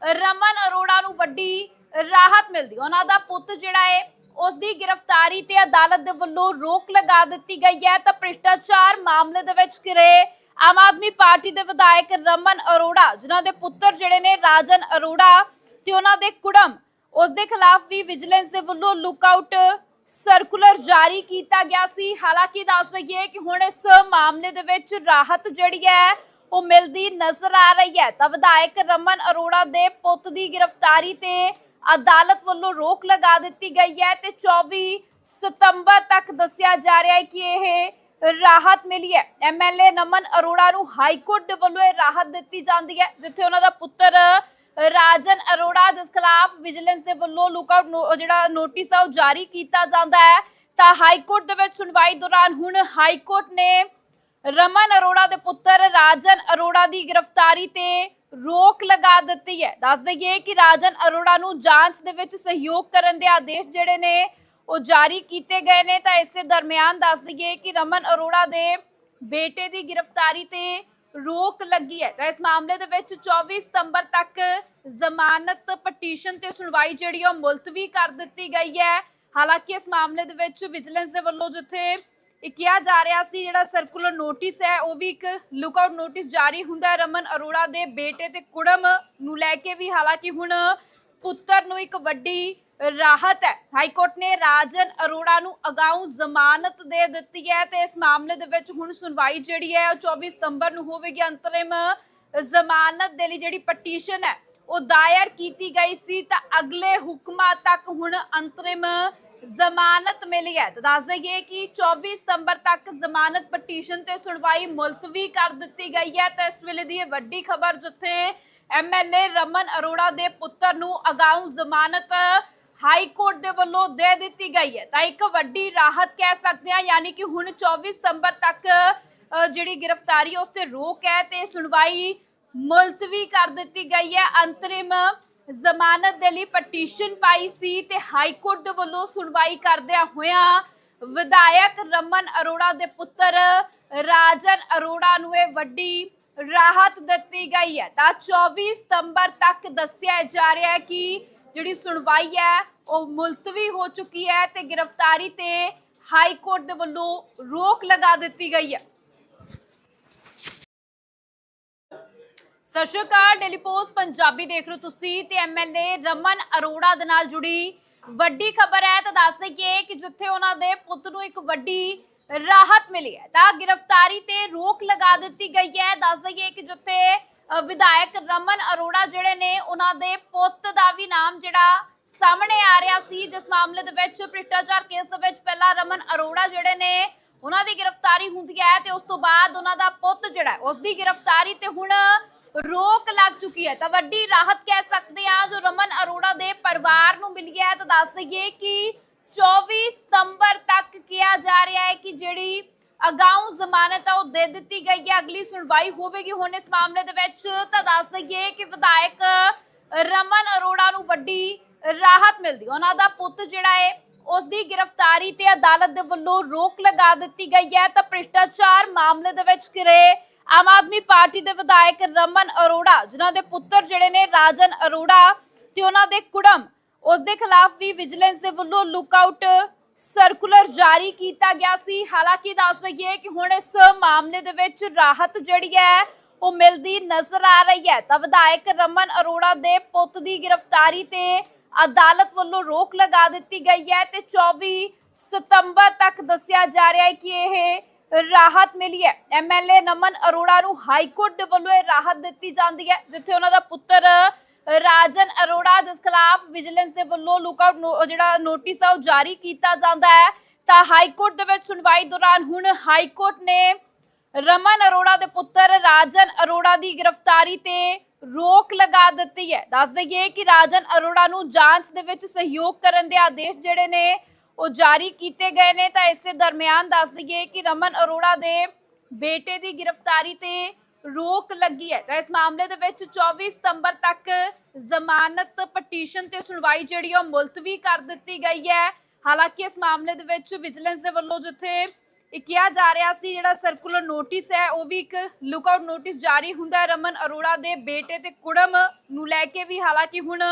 ਰਮਨ ਅਰੋੜਾ ਨੂੰ ਵੱਡੀ ਰਾਹਤ ਮਿਲਦੀ ਉਹਨਾਂ ਦਾ ਪੁੱਤ ਜਿਹੜਾ ਹੈ ਉਸ ਦੀ ਗ੍ਰਿਫਤਾਰੀ ਤੇ ਅਦਾਲਤ ਦੇ ਵੱਲੋਂ ਰੋਕ ਲਗਾ ਦਿੱਤੀ ਗਈ ਹੈ। ਤਾਂ ਭ੍ਰਿਸ਼ਟਾਚਾਰ ਮਾਮਲੇ ਦੇ ਵਿੱਚ ਘਿਰੇ ਆਮ ਆਦਮੀ ਪਾਰਟੀ ਦੇ ਵਿਧਾਇਕ ਰਮਨ ਅਰੋੜਾ, ਜਿਨ੍ਹਾਂ ਦੇ ਪੁੱਤਰ ਜਿਹੜੇ ਨੇ ਰਾਜਨ ਅਰੋੜਾ ਤੇ ਉਹਨਾਂ ਦੇ ਕੁੜਮ ਉਸ ਦੇ ਖਿਲਾਫ ਵੀ ਵਿਜੀਲੈਂਸ ਦੇ ਵੱਲੋਂ ਲੁਕਆਊਟ ਸਰਕੂਲਰ ਜਾਰੀ ਕੀਤਾ ਗਿਆ ਸੀ। ਹਾਲਾਂਕਿ ਦੱਸ ਦਈਏ ਕਿ ਹੁਣ ਇਸ ਮਾਮਲੇ ਦੇ ਵਿੱਚ ਰਾਹਤ ਜਿਹੜੀ ਹੈ, ਉਹ ਮਿਲਦੀ ਨਜ਼ਰ ਆ ਰਹੀ ਹੈ। ਤਾਂ ਵਿਧਾਇਕ ਰਮਨ ਅਰੋੜਾ ਦੇ ਪੁੱਤ ਦੀ ਗ੍ਰਿਫਤਾਰੀ ਤੇ ਅਦਾਲਤ ਵੱਲੋਂ ਰੋਕ ਲਗਾ ਦਿੱਤੀ ਗਈ ਹੈ ਤੇ 24 ਸਤੰਬਰ ਤੱਕ ਦੱਸਿਆ ਜਾ ਰਿਹਾ ਹੈ ਕਿ ਇਹ ਰਾਹਤ ਮਿਲੀ ਹੈ। ਐਮਐਲਏ ਨਮਨ ਅਰੋੜਾ ਨੂੰ ਹਾਈ ਕੋਰਟ ਦੇ ਵੱਲੋਂ ਇਹ ਰਾਹਤ ਦਿੱਤੀ ਜਾਂਦੀ ਹੈ, ਜਿੱਥੇ ਉਹਨਾਂ ਦਾ ਪੁੱਤਰ ਰਾਜਨ ਅਰੋੜਾ, ਜਿਸ ਖਿਲਾਫ ਵਿਜੀਲੈਂਸ ਦੇ ਵੱਲੋਂ ਲੁਕਆਊਟ ਜਿਹੜਾ ਨੋਟਿਸ ਆ ਉਹ ਜਾਰੀ ਕੀਤਾ ਜਾਂਦਾ ਹੈ। ਤਾਂ ਹਾਈ ਕੋਰਟ ਦੇ ਵਿੱਚ ਸੁਣਵਾਈ ਦੌਰਾਨ ਹੁਣ ਹਾਈ ਕੋਰਟ ਨੇ ਰਮਨ ਅਰੋੜਾ ਦੇ ਪੁੱਤਰ ਰਾਜਨ ਅਰੋੜਾ ਦੀ ਗ੍ਰਿਫਤਾਰੀ ਤੇ ਰੋਕ ਲਗਾ ਦਿੱਤੀ ਹੈ। ਦੱਸ ਦਈਏ ਕਿ ਰਾਜਨ ਅਰੋੜਾ ਨੂੰ ਜਾਂਚ ਦੇ ਵਿੱਚ ਸਹਿਯੋਗ ਕਰਨ ਦੇ ਆਦੇਸ਼ ਜਿਹੜੇ ਨੇ ਉਹ ਜਾਰੀ ਕੀਤੇ ਗਏ ਨੇ। ਤਾਂ ਇਸੇ ਦਰਮਿਆਨ ਦੱਸ ਦਈਏ ਕਿ ਰਮਨ ਅਰੋੜਾ ਦੇ ਬੇਟੇ ਦੀ ਗ੍ਰਿਫਤਾਰੀ ਤੇ ਰੋਕ ਲੱਗੀ ਹੈ। ਤਾਂ ਇਸ ਮਾਮਲੇ ਦੇ ਵਿੱਚ 24 ਸਤੰਬਰ ਤੱਕ ਜ਼ਮਾਨਤ ਪਟੀਸ਼ਨ ਤੇ ਸੁਣਵਾਈ ਜਿਹੜੀ ਉਹ ਮੁਲਤਵੀ ਕਰ ਦਿੱਤੀ ਗਈ ਹੈ। ਹਾਲਾਂਕਿ ਇਸ ਮਾਮਲੇ ਦੇ ਵਿੱਚ ਵਿਜੀਲੈਂਸ ਦੇ ਵੱਲੋਂ ਜਿੱਥੇ ਇਹ ਕਿਹਾ ਜਾ ਰਿਹਾ ਸੀ, ਜਿਹੜਾ ਸਰਕੂਲਰ ਨੋਟਿਸ ਹੈ, ਉਹ ਵੀ ਇੱਕ ਲੁਕਆਊਟ ਨੋਟਿਸ ਜਾਰੀ ਹੁੰਦਾ ਹੈ। ਰਮਨ ਅਰੋੜਾ ਦੇ ਬੇਟੇ ਤੇ ਕੁੜਮ ਨੂੰ ਲੈ ਕੇ ਵੀ ਹਾਲਾਂਕਿ ਹੁਣ ਪੁੱਤਰ ਨੂੰ ਇੱਕ ਵੱਡੀ ਰਾਹਤ ਹੈ। ਹਾਈ ਕੋਰਟ ਨੇ ਰਾਜਨ ਅਰੋੜਾ ਨੂੰ ਅਗਾਊਂ ਜ਼ਮਾਨਤ ਦੇ ਦਿੱਤੀ ਹੈ ਤੇ ਇਸ ਮਾਮਲੇ ਦੇ ਵਿੱਚ ਹੁਣ ਸੁਣਵਾਈ ਜਿਹੜੀ ਹੈ ਉਹ 24 ਸਤੰਬਰ ਨੂੰ ਹੋਵੇਗੀ। ਅੰਤਰਿਮ ਜ਼ਮਾਨਤ ਦੇ ਲਈ ਜਿਹੜੀ ਪਟੀਸ਼ਨ ਹੈ, ਉਹ ਦਾਇਰ ਕੀਤੀ ਗਈ ਸੀ ਤਾਂ ਅਗਲੇ ਹੁਕਮਾਂ ਤੱਕ ਹੁਣ ਅੰਤਰਿਮ ਜ਼ਮਾਨਤ ਮਿਲੀ ਹੈ। ਤਾਂ ਦੱਸ ਦਈਏ ਕਿ 24 ਸਤੰਬਰ ਤੱਕ ਜ਼ਮਾਨਤ ਪਟੀਸ਼ਨ ਤੇ ਸੁਣਵਾਈ ਮੁਲਤਵੀ ਕਰ ਦਿੱਤੀ ਗਈ ਹੈ ਤਾਂ ਇਸ ਵੇਲੇ ਦੀ ਇਹ ਵੱਡੀ ਖਬਰ ਜਿੱਥੇ ਐਮਐਲਏ ਰਮਨ ਅਰੋੜਾ ਦੇ ਪੁੱਤਰ ਨੂੰ ਅਗਾਊਂ ਜ਼ਮਾਨਤ ਹਾਈ ਕੋਰਟ ਦੇ ਵੱਲੋਂ ਦੇ ਦਿੱਤੀ ਗਈ ਹੈ। ਤਾਂ ਇੱਕ ਵੱਡੀ ਰਾਹਤ ਕਹਿ ਸਕਦੇ ਆ ਯਾਨੀ ਕਿ ਹੁਣ 24 ਸਤੰਬਰ ਤੱਕ ਜਿਹੜੀ ਗ੍ਰਿਫਤਾਰੀ ਉਸ ਤੇ ਰੋਕ ਹੈ ਤੇ ਸੁਣਵਾਈ ਮੁਲਤਵੀ ਕਰ ਦਿੱਤੀ ਗਈ ਹੈ। ਅੰਤਰਿਮ ਜ਼ਮਾਨਤ ਦੇ ਲਈ ਪਟੀਸ਼ਨ ਪਾਈ ਸੀ ਤੇ ਹਾਈ ਕੋਰਟ ਦੇ ਵੱਲੋਂ ਸੁਣਵਾਈ ਕਰਦਿਆਂ ਹੋਇਆਂ ਵਿਧਾਇਕ ਰਮਨ ਅਰੋੜਾ ਦੇ ਪੁੱਤਰ ਰਾਜਨ ਅਰੋੜਾ ਨੂੰ ਇਹ ਵੱਡੀ ਰਾਹਤ ਦਿੱਤੀ ਗਈ ਹੈ। ਤਾਂ 24 ਸਤੰਬਰ ਤੱਕ ਦੱਸਿਆ ਜਾ ਰਿਹਾ ਹੈ ਕਿ ਜਿਹੜੀ ਸੁਣਵਾਈ ਹੈ, ਉਹ ਮੁਲਤਵੀ ਹੋ ਚੁੱਕੀ ਹੈ ਤੇ ਗ੍ਰਿਫਤਾਰੀ ਤੇ ਹਾਈ ਕੋਰਟ ਦੇ ਵੱਲੋਂ ਰੋਕ ਲਗਾ ਦਿੱਤੀ ਗਈ ਹੈ। ਸਤਿ ਸ਼੍ਰੀ ਅਕਾਲ ਡੇਲੀ ਪੋਸਟ ਪੰਜਾਬੀ ਦੇਖ ਰਹੇ ਹੋ ਤੁਸੀਂ ਤੇ ਐਮਐਲਏ ਰਮਨ ਅਰੋੜਾ ਦੇ ਨਾਲ ਜੁੜੀ ਵੱਡੀ ਖਬਰ ਹੈ। ਤਾਂ ਦੱਸ ਦਈਏ ਕਿ ਜਿੱਥੇ ਉਹਨਾਂ ਦੇ ਪੁੱਤ ਨੂੰ ਇੱਕ ਵੱਡੀ ਰਾਹਤ ਮਿਲੀ ਹੈ, ਤਾਂ ਗ੍ਰਿਫਤਾਰੀ ਤੇ ਰੋਕ ਲਗਾ ਦਿੱਤੀ ਗਈ ਹੈ। ਦੱਸ ਦਈਏ ਕਿ ਜਿੱਥੇ ਵਿਧਾਇਕ ਰਮਨ ਅਰੋੜਾ ਜਿਹੜੇ ਨੇ ਉਹਨਾਂ ਦੇ ਪੁੱਤ ਦਾ ਵੀ ਨਾਮ ਜਿਹੜਾ ਸਾਹਮਣੇ ਆ ਰਿਹਾ ਸੀ ਜਿਸ ਮਾਮਲੇ ਦੇ ਵਿੱਚ ਭ੍ਰਿਸ਼ਟਾਚਾਰ ਕੇਸ ਦੇ ਵਿੱਚ ਪਹਿਲਾਂ ਰਮਨ ਅਰੋੜਾ ਜਿਹੜੇ ਨੇ ਉਹਨਾਂ ਦੀ ਗ੍ਰਿਫਤਾਰੀ ਹੁੰਦੀ ਹੈ ਤੇ ਉਸ ਤੋਂ ਬਾਅਦ ਉਹਨਾਂ ਦਾ ਪੁੱਤ ਜਿਹੜਾ ਹੈ, ਉਸ ਦੀ ਗ੍ਰਿਫਤਾਰੀ ਤੇ ਹੁਣ ਰੋਕ ਲੱਗ ਚੁੱਕੀ ਹੈ। ਤਾਂ ਵੱਡੀ ਰਾਹਤ ਕਹਿ ਸਕਦੇ ਆ ਜੋ ਰਮਨ ਅਰੋੜਾ ਦੇ ਪਰਿਵਾਰ ਨੂੰ ਮਿਲੀ ਹੈ ਤਾਂ ਦੱਸ ਦਈਏ ਕਿ 24 ਸਤੰਬਰ ਤੱਕ ਕਿਹਾ ਜਾ ਰਿਹਾ ਹੈ ਕਿ ਜਿਹੜੀ ਅਗਾਊਂ ਜ਼ਮਾਨਤ ਹੈ ਉਹ ਦੇ ਦਿੱਤੀ ਗਈ ਹੈ। ਅਗਲੀ ਸੁਣਵਾਈ ਹੋਵੇਗੀ ਹੁਣ ਇਸ ਮਾਮਲੇ ਦੇ ਵਿੱਚ। ਤਾਂ ਦੱਸ ਦਈਏ ਕਿ ਵਿਧਾਇਕ ਰਮਨ ਅਰੋੜਾ ਨੂੰ ਵੱਡੀ ਰਾਹਤ ਮਿਲਦੀ ਉਹਨਾਂ ਦਾ ਪੁੱਤ ਜਿਹੜਾ ਹੈ ਉਸ ਦੀ ਗ੍ਰਿਫਤਾਰੀ ਤੇ ਅਦਾਲਤ ਦੇ ਵੱਲੋਂ ਰੋਕ ਲਗਾ ਦਿੱਤੀ ਗਈ ਹੈ। ਤਾਂ ਭ੍ਰਿਸ਼ਟਾਚਾਰ ਮਾਮਲੇ ਦੇ ਵਿੱਚ ਘਿਰੇ ਆਮ ਆਦਮੀ ਪਾਰਟੀ ਦੇ ਵਿਧਾਇਕ ਰਮਨ ਅਰੋੜਾ, ਜਿਨ੍ਹਾਂ ਦੇ ਪੁੱਤਰ ਜਿਹੜੇ ਨੇ ਰਾਜਨ ਅਰੋੜਾ ਤੇ ਉਹਨਾਂ ਦੇ ਕੁੜਮ ਉਸ ਦੇ ਖਿਲਾਫ ਵੀ ਵਿਜੀਲੈਂਸ ਦੇ ਵੱਲੋਂ ਲੁੱਕਆਊਟ ਸਰਕੂਲਰ ਜਾਰੀ ਕੀਤਾ ਗਿਆ ਸੀ। ਹਾਲਾਂਕਿ ਦੱਸ ਦਈਏ ਕਿ ਹੁਣ ਇਸ ਮਾਮਲੇ ਦੇ ਵਿੱਚ ਰਾਹਤ ਜਿਹੜੀ ਹੈ, ਉਹ ਮਿਲਦੀ ਨਜ਼ਰ ਆ ਰਹੀ ਹੈ। ਤਾਂ ਵਿਧਾਇਕ ਰਮਨ ਅਰੋੜਾ ਦੇ ਪੁੱਤ ਦੀ ਗ੍ਰਿਫਤਾਰੀ ਤੇ ਅਦਾਲਤ ਵੱਲੋਂ ਰੋਕ ਲਗਾ ਦਿੱਤੀ ਗਈ ਹੈ ਤੇ 24 ਸਤੰਬਰ ਤੱਕ ਦੱਸਿਆ ਜਾ ਰਿਹਾ ਹੈ ਕਿ ਇਹ ਰਾਹਤ ਮਿਲੀ ਹੈ। ਐਮਐਲਏ ਨਮਨ ਅਰੋੜਾ ਨੂੰ ਹਾਈ ਕੋਰਟ ਦੇ ਵੱਲੋਂ ਇਹ ਰਾਹਤ ਦਿੱਤੀ ਜਾਂਦੀ ਹੈ, ਜਿੱਥੇ ਉਹਨਾਂ ਦਾ ਪੁੱਤਰ ਰਾਜਨ ਅਰੋੜਾ, ਜਿਸ ਖਿਲਾਫ ਵਿਜੀਲੈਂਸ ਦੇ ਵੱਲੋਂ ਲੁੱਕਆਊਟ ਜਿਹੜਾ ਨੋਟਿਸ ਆ, ਉਹ ਜਾਰੀ ਕੀਤਾ ਜਾਂਦਾ ਹੈ। ਤਾਂ ਹਾਈ ਕੋਰਟ ਦੇ ਵਿੱਚ ਸੁਣਵਾਈ ਦੌਰਾਨ ਹੁਣ ਹਾਈ ਕੋਰਟ ਨੇ ਰਮਨ ਅਰੋੜਾ ਦੇ ਪੁੱਤਰ ਰਾਜਨ ਅਰੋੜਾ ਦੀ ਗ੍ਰਿਫਤਾਰੀ ਤੇ ਰੋਕ ਲਗਾ ਦਿੱਤੀ ਹੈ। ਦੱਸ ਦਈਏ ਕਿ ਰਾਜਨ ਅਰੋੜਾ ਨੂੰ ਜਾਂਚ ਦੇ ਵਿੱਚ ਸਹਿਯੋਗ ਕਰਨ ਦੇ ਆਦੇਸ਼ ਜਿਹੜੇ ਨੇ, ਉਹ ਜਾਰੀ ਕੀਤੇ ਗਏ ਨੇ। ਤਾਂ ਇਸੇ ਦਰਮਿਆਨ ਦੱਸ ਦਈਏ ਕਿ ਰਮਨ ਅਰੋੜਾ ਦੇ ਬੇਟੇ ਦੀ ਗ੍ਰਿਫਤਾਰੀ ਤੇ ਰੋਕ ਲੱਗੀ ਹੈ। ਤਾਂ ਇਸ ਮਾਮਲੇ ਦੇ ਵਿੱਚ 24 ਸਤੰਬਰ ਤੱਕ ਜ਼ਮਾਨਤ ਪਟੀਸ਼ਨ ਤੇ ਸੁਣਵਾਈ ਜਿਹੜੀ ਉਹ ਮੁਲਤਵੀ ਕਰ ਦਿੱਤੀ ਗਈ ਹੈ। ਹਾਲਾਂਕਿ ਇਸ ਮਾਮਲੇ ਦੇ ਵਿੱਚ ਵਿਜੀਲੈਂਸ ਦੇ ਵੱਲੋਂ ਜਿੱਥੇ ਇਹ ਕਿਹਾ ਜਾ ਰਿਹਾ ਸੀ, ਜਿਹੜਾ ਸਰਕੂਲਰ ਨੋਟਿਸ ਹੈ, ਉਹ ਵੀ ਇੱਕ ਲੁੱਕਆਊਟ ਨੋਟਿਸ ਜਾਰੀ ਹੁੰਦਾ ਹੈ। ਰਮਨ ਅਰੋੜਾ ਦੇ ਬੇਟੇ ਤੇ ਕੁੜਮ ਨੂੰ ਲੈ ਕੇ ਵੀ ਹਾਲਾਂਕਿ ਹੁਣ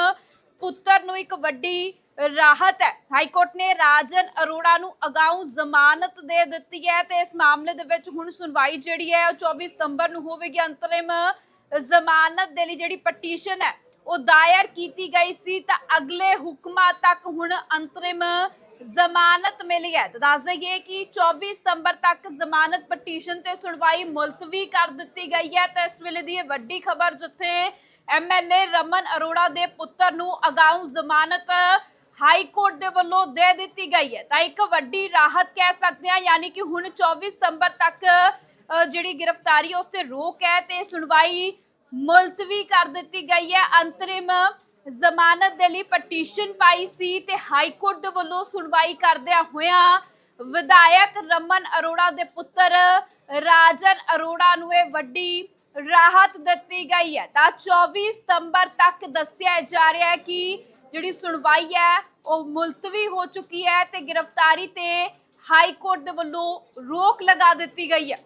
ਪੁੱਤਰ ਨੂੰ ਇੱਕ ਵੱਡੀ ਰਾਹਤ ਹੈ। ਹਾਈ ਕੋਰਟ ਨੇ ਰਾਜਨ ਅਰੋੜਾ ਨੂੰ ਅਗਾਊਂ ਜ਼ਮਾਨਤ ਦੇ ਦਿੱਤੀ ਹੈ ਤੇ ਇਸ ਮਾਮਲੇ ਦੇ ਵਿੱਚ ਹੁਣ ਸੁਣਵਾਈ ਜਿਹੜੀ ਹੈ ਉਹ 24 ਸਤੰਬਰ ਨੂੰ ਹੋਵੇਗੀ। ਅੰਤਰਿਮ ਜ਼ਮਾਨਤ ਦੇ ਲਈ ਜਿਹੜੀ ਪਟੀਸ਼ਨ ਹੈ, ਉਹ ਦਾਇਰ ਕੀਤੀ ਗਈ ਸੀ ਤਾਂ ਅਗਲੇ ਹੁਕਮਾਂ ਤੱਕ ਹੁਣ ਅੰਤਰਿਮ ਜ਼ਮਾਨਤ ਮਿਲੀ ਹੈ। ਤਾਂ ਦੱਸ ਦਈਏ ਕਿ 24 ਸਤੰਬਰ ਤੱਕ ਜ਼ਮਾਨਤ ਪਟੀਸ਼ਨ ਤੇ ਸੁਣਵਾਈ ਮੁਲਤਵੀ ਕਰ ਦਿੱਤੀ ਗਈ ਹੈ ਤਾਂ ਇਸ ਵੇਲੇ ਦੀ ਇਹ ਵੱਡੀ ਖਬਰ ਜਿੱਥੇ ਐਮਐਲਏ ਰਮਨ ਅਰੋੜਾ ਦੇ ਪੁੱਤਰ ਨੂੰ ਅਗਾਊਂ ਜ਼ਮਾਨਤ ਹਾਈ ਕੋਰਟ ਦੇ ਵੱਲੋਂ ਦੇ ਦਿੱਤੀ ਗਈ ਹੈ। ਤਾਂ ਇੱਕ ਵੱਡੀ ਰਾਹਤ ਕਹਿ ਸਕਦੇ ਆ ਯਾਨੀ ਕਿ ਹੁਣ 24 ਸਤੰਬਰ ਤੱਕ ਜਿਹੜੀ ਗ੍ਰਿਫਤਾਰੀ ਉਸ ਤੇ ਰੋਕ ਹੈ ਤੇ ਸੁਣਵਾਈ ਮੁਲਤਵੀ ਕਰ ਦਿੱਤੀ ਗਈ ਹੈ। ਅੰਤਰਿਮ ਜ਼ਮਾਨਤ ਦੇ ਲਈ ਪਟੀਸ਼ਨ ਪਾਈ ਸੀ ਤੇ ਹਾਈ ਕੋਰਟ ਦੇ ਵੱਲੋਂ ਸੁਣਵਾਈ ਕਰਦਿਆਂ ਹੋਇਆਂ ਵਿਧਾਇਕ ਰਮਨ ਅਰੋੜਾ ਦੇ ਪੁੱਤਰ ਰਾਜਨ ਅਰੋੜਾ ਨੂੰ ਇਹ ਵੱਡੀ ਰਾਹਤ ਦਿੱਤੀ ਗਈ ਹੈ। ਤਾਂ 24 ਸਤੰਬਰ ਤੱਕ ਦੱਸਿਆ ਜਾ ਰਿਹਾ ਹੈ ਕਿ ਜਿਹੜੀ ਸੁਣਵਾਈ ਹੈ, ਉਹ ਮੁਲਤਵੀ ਹੋ ਚੁੱਕੀ ਹੈ ਤੇ ਗ੍ਰਿਫਤਾਰੀ ਤੇ ਹਾਈ ਕੋਰਟ ਦੇ ਵੱਲੋਂ ਰੋਕ ਲਗਾ ਦਿੱਤੀ ਗਈ ਹੈ।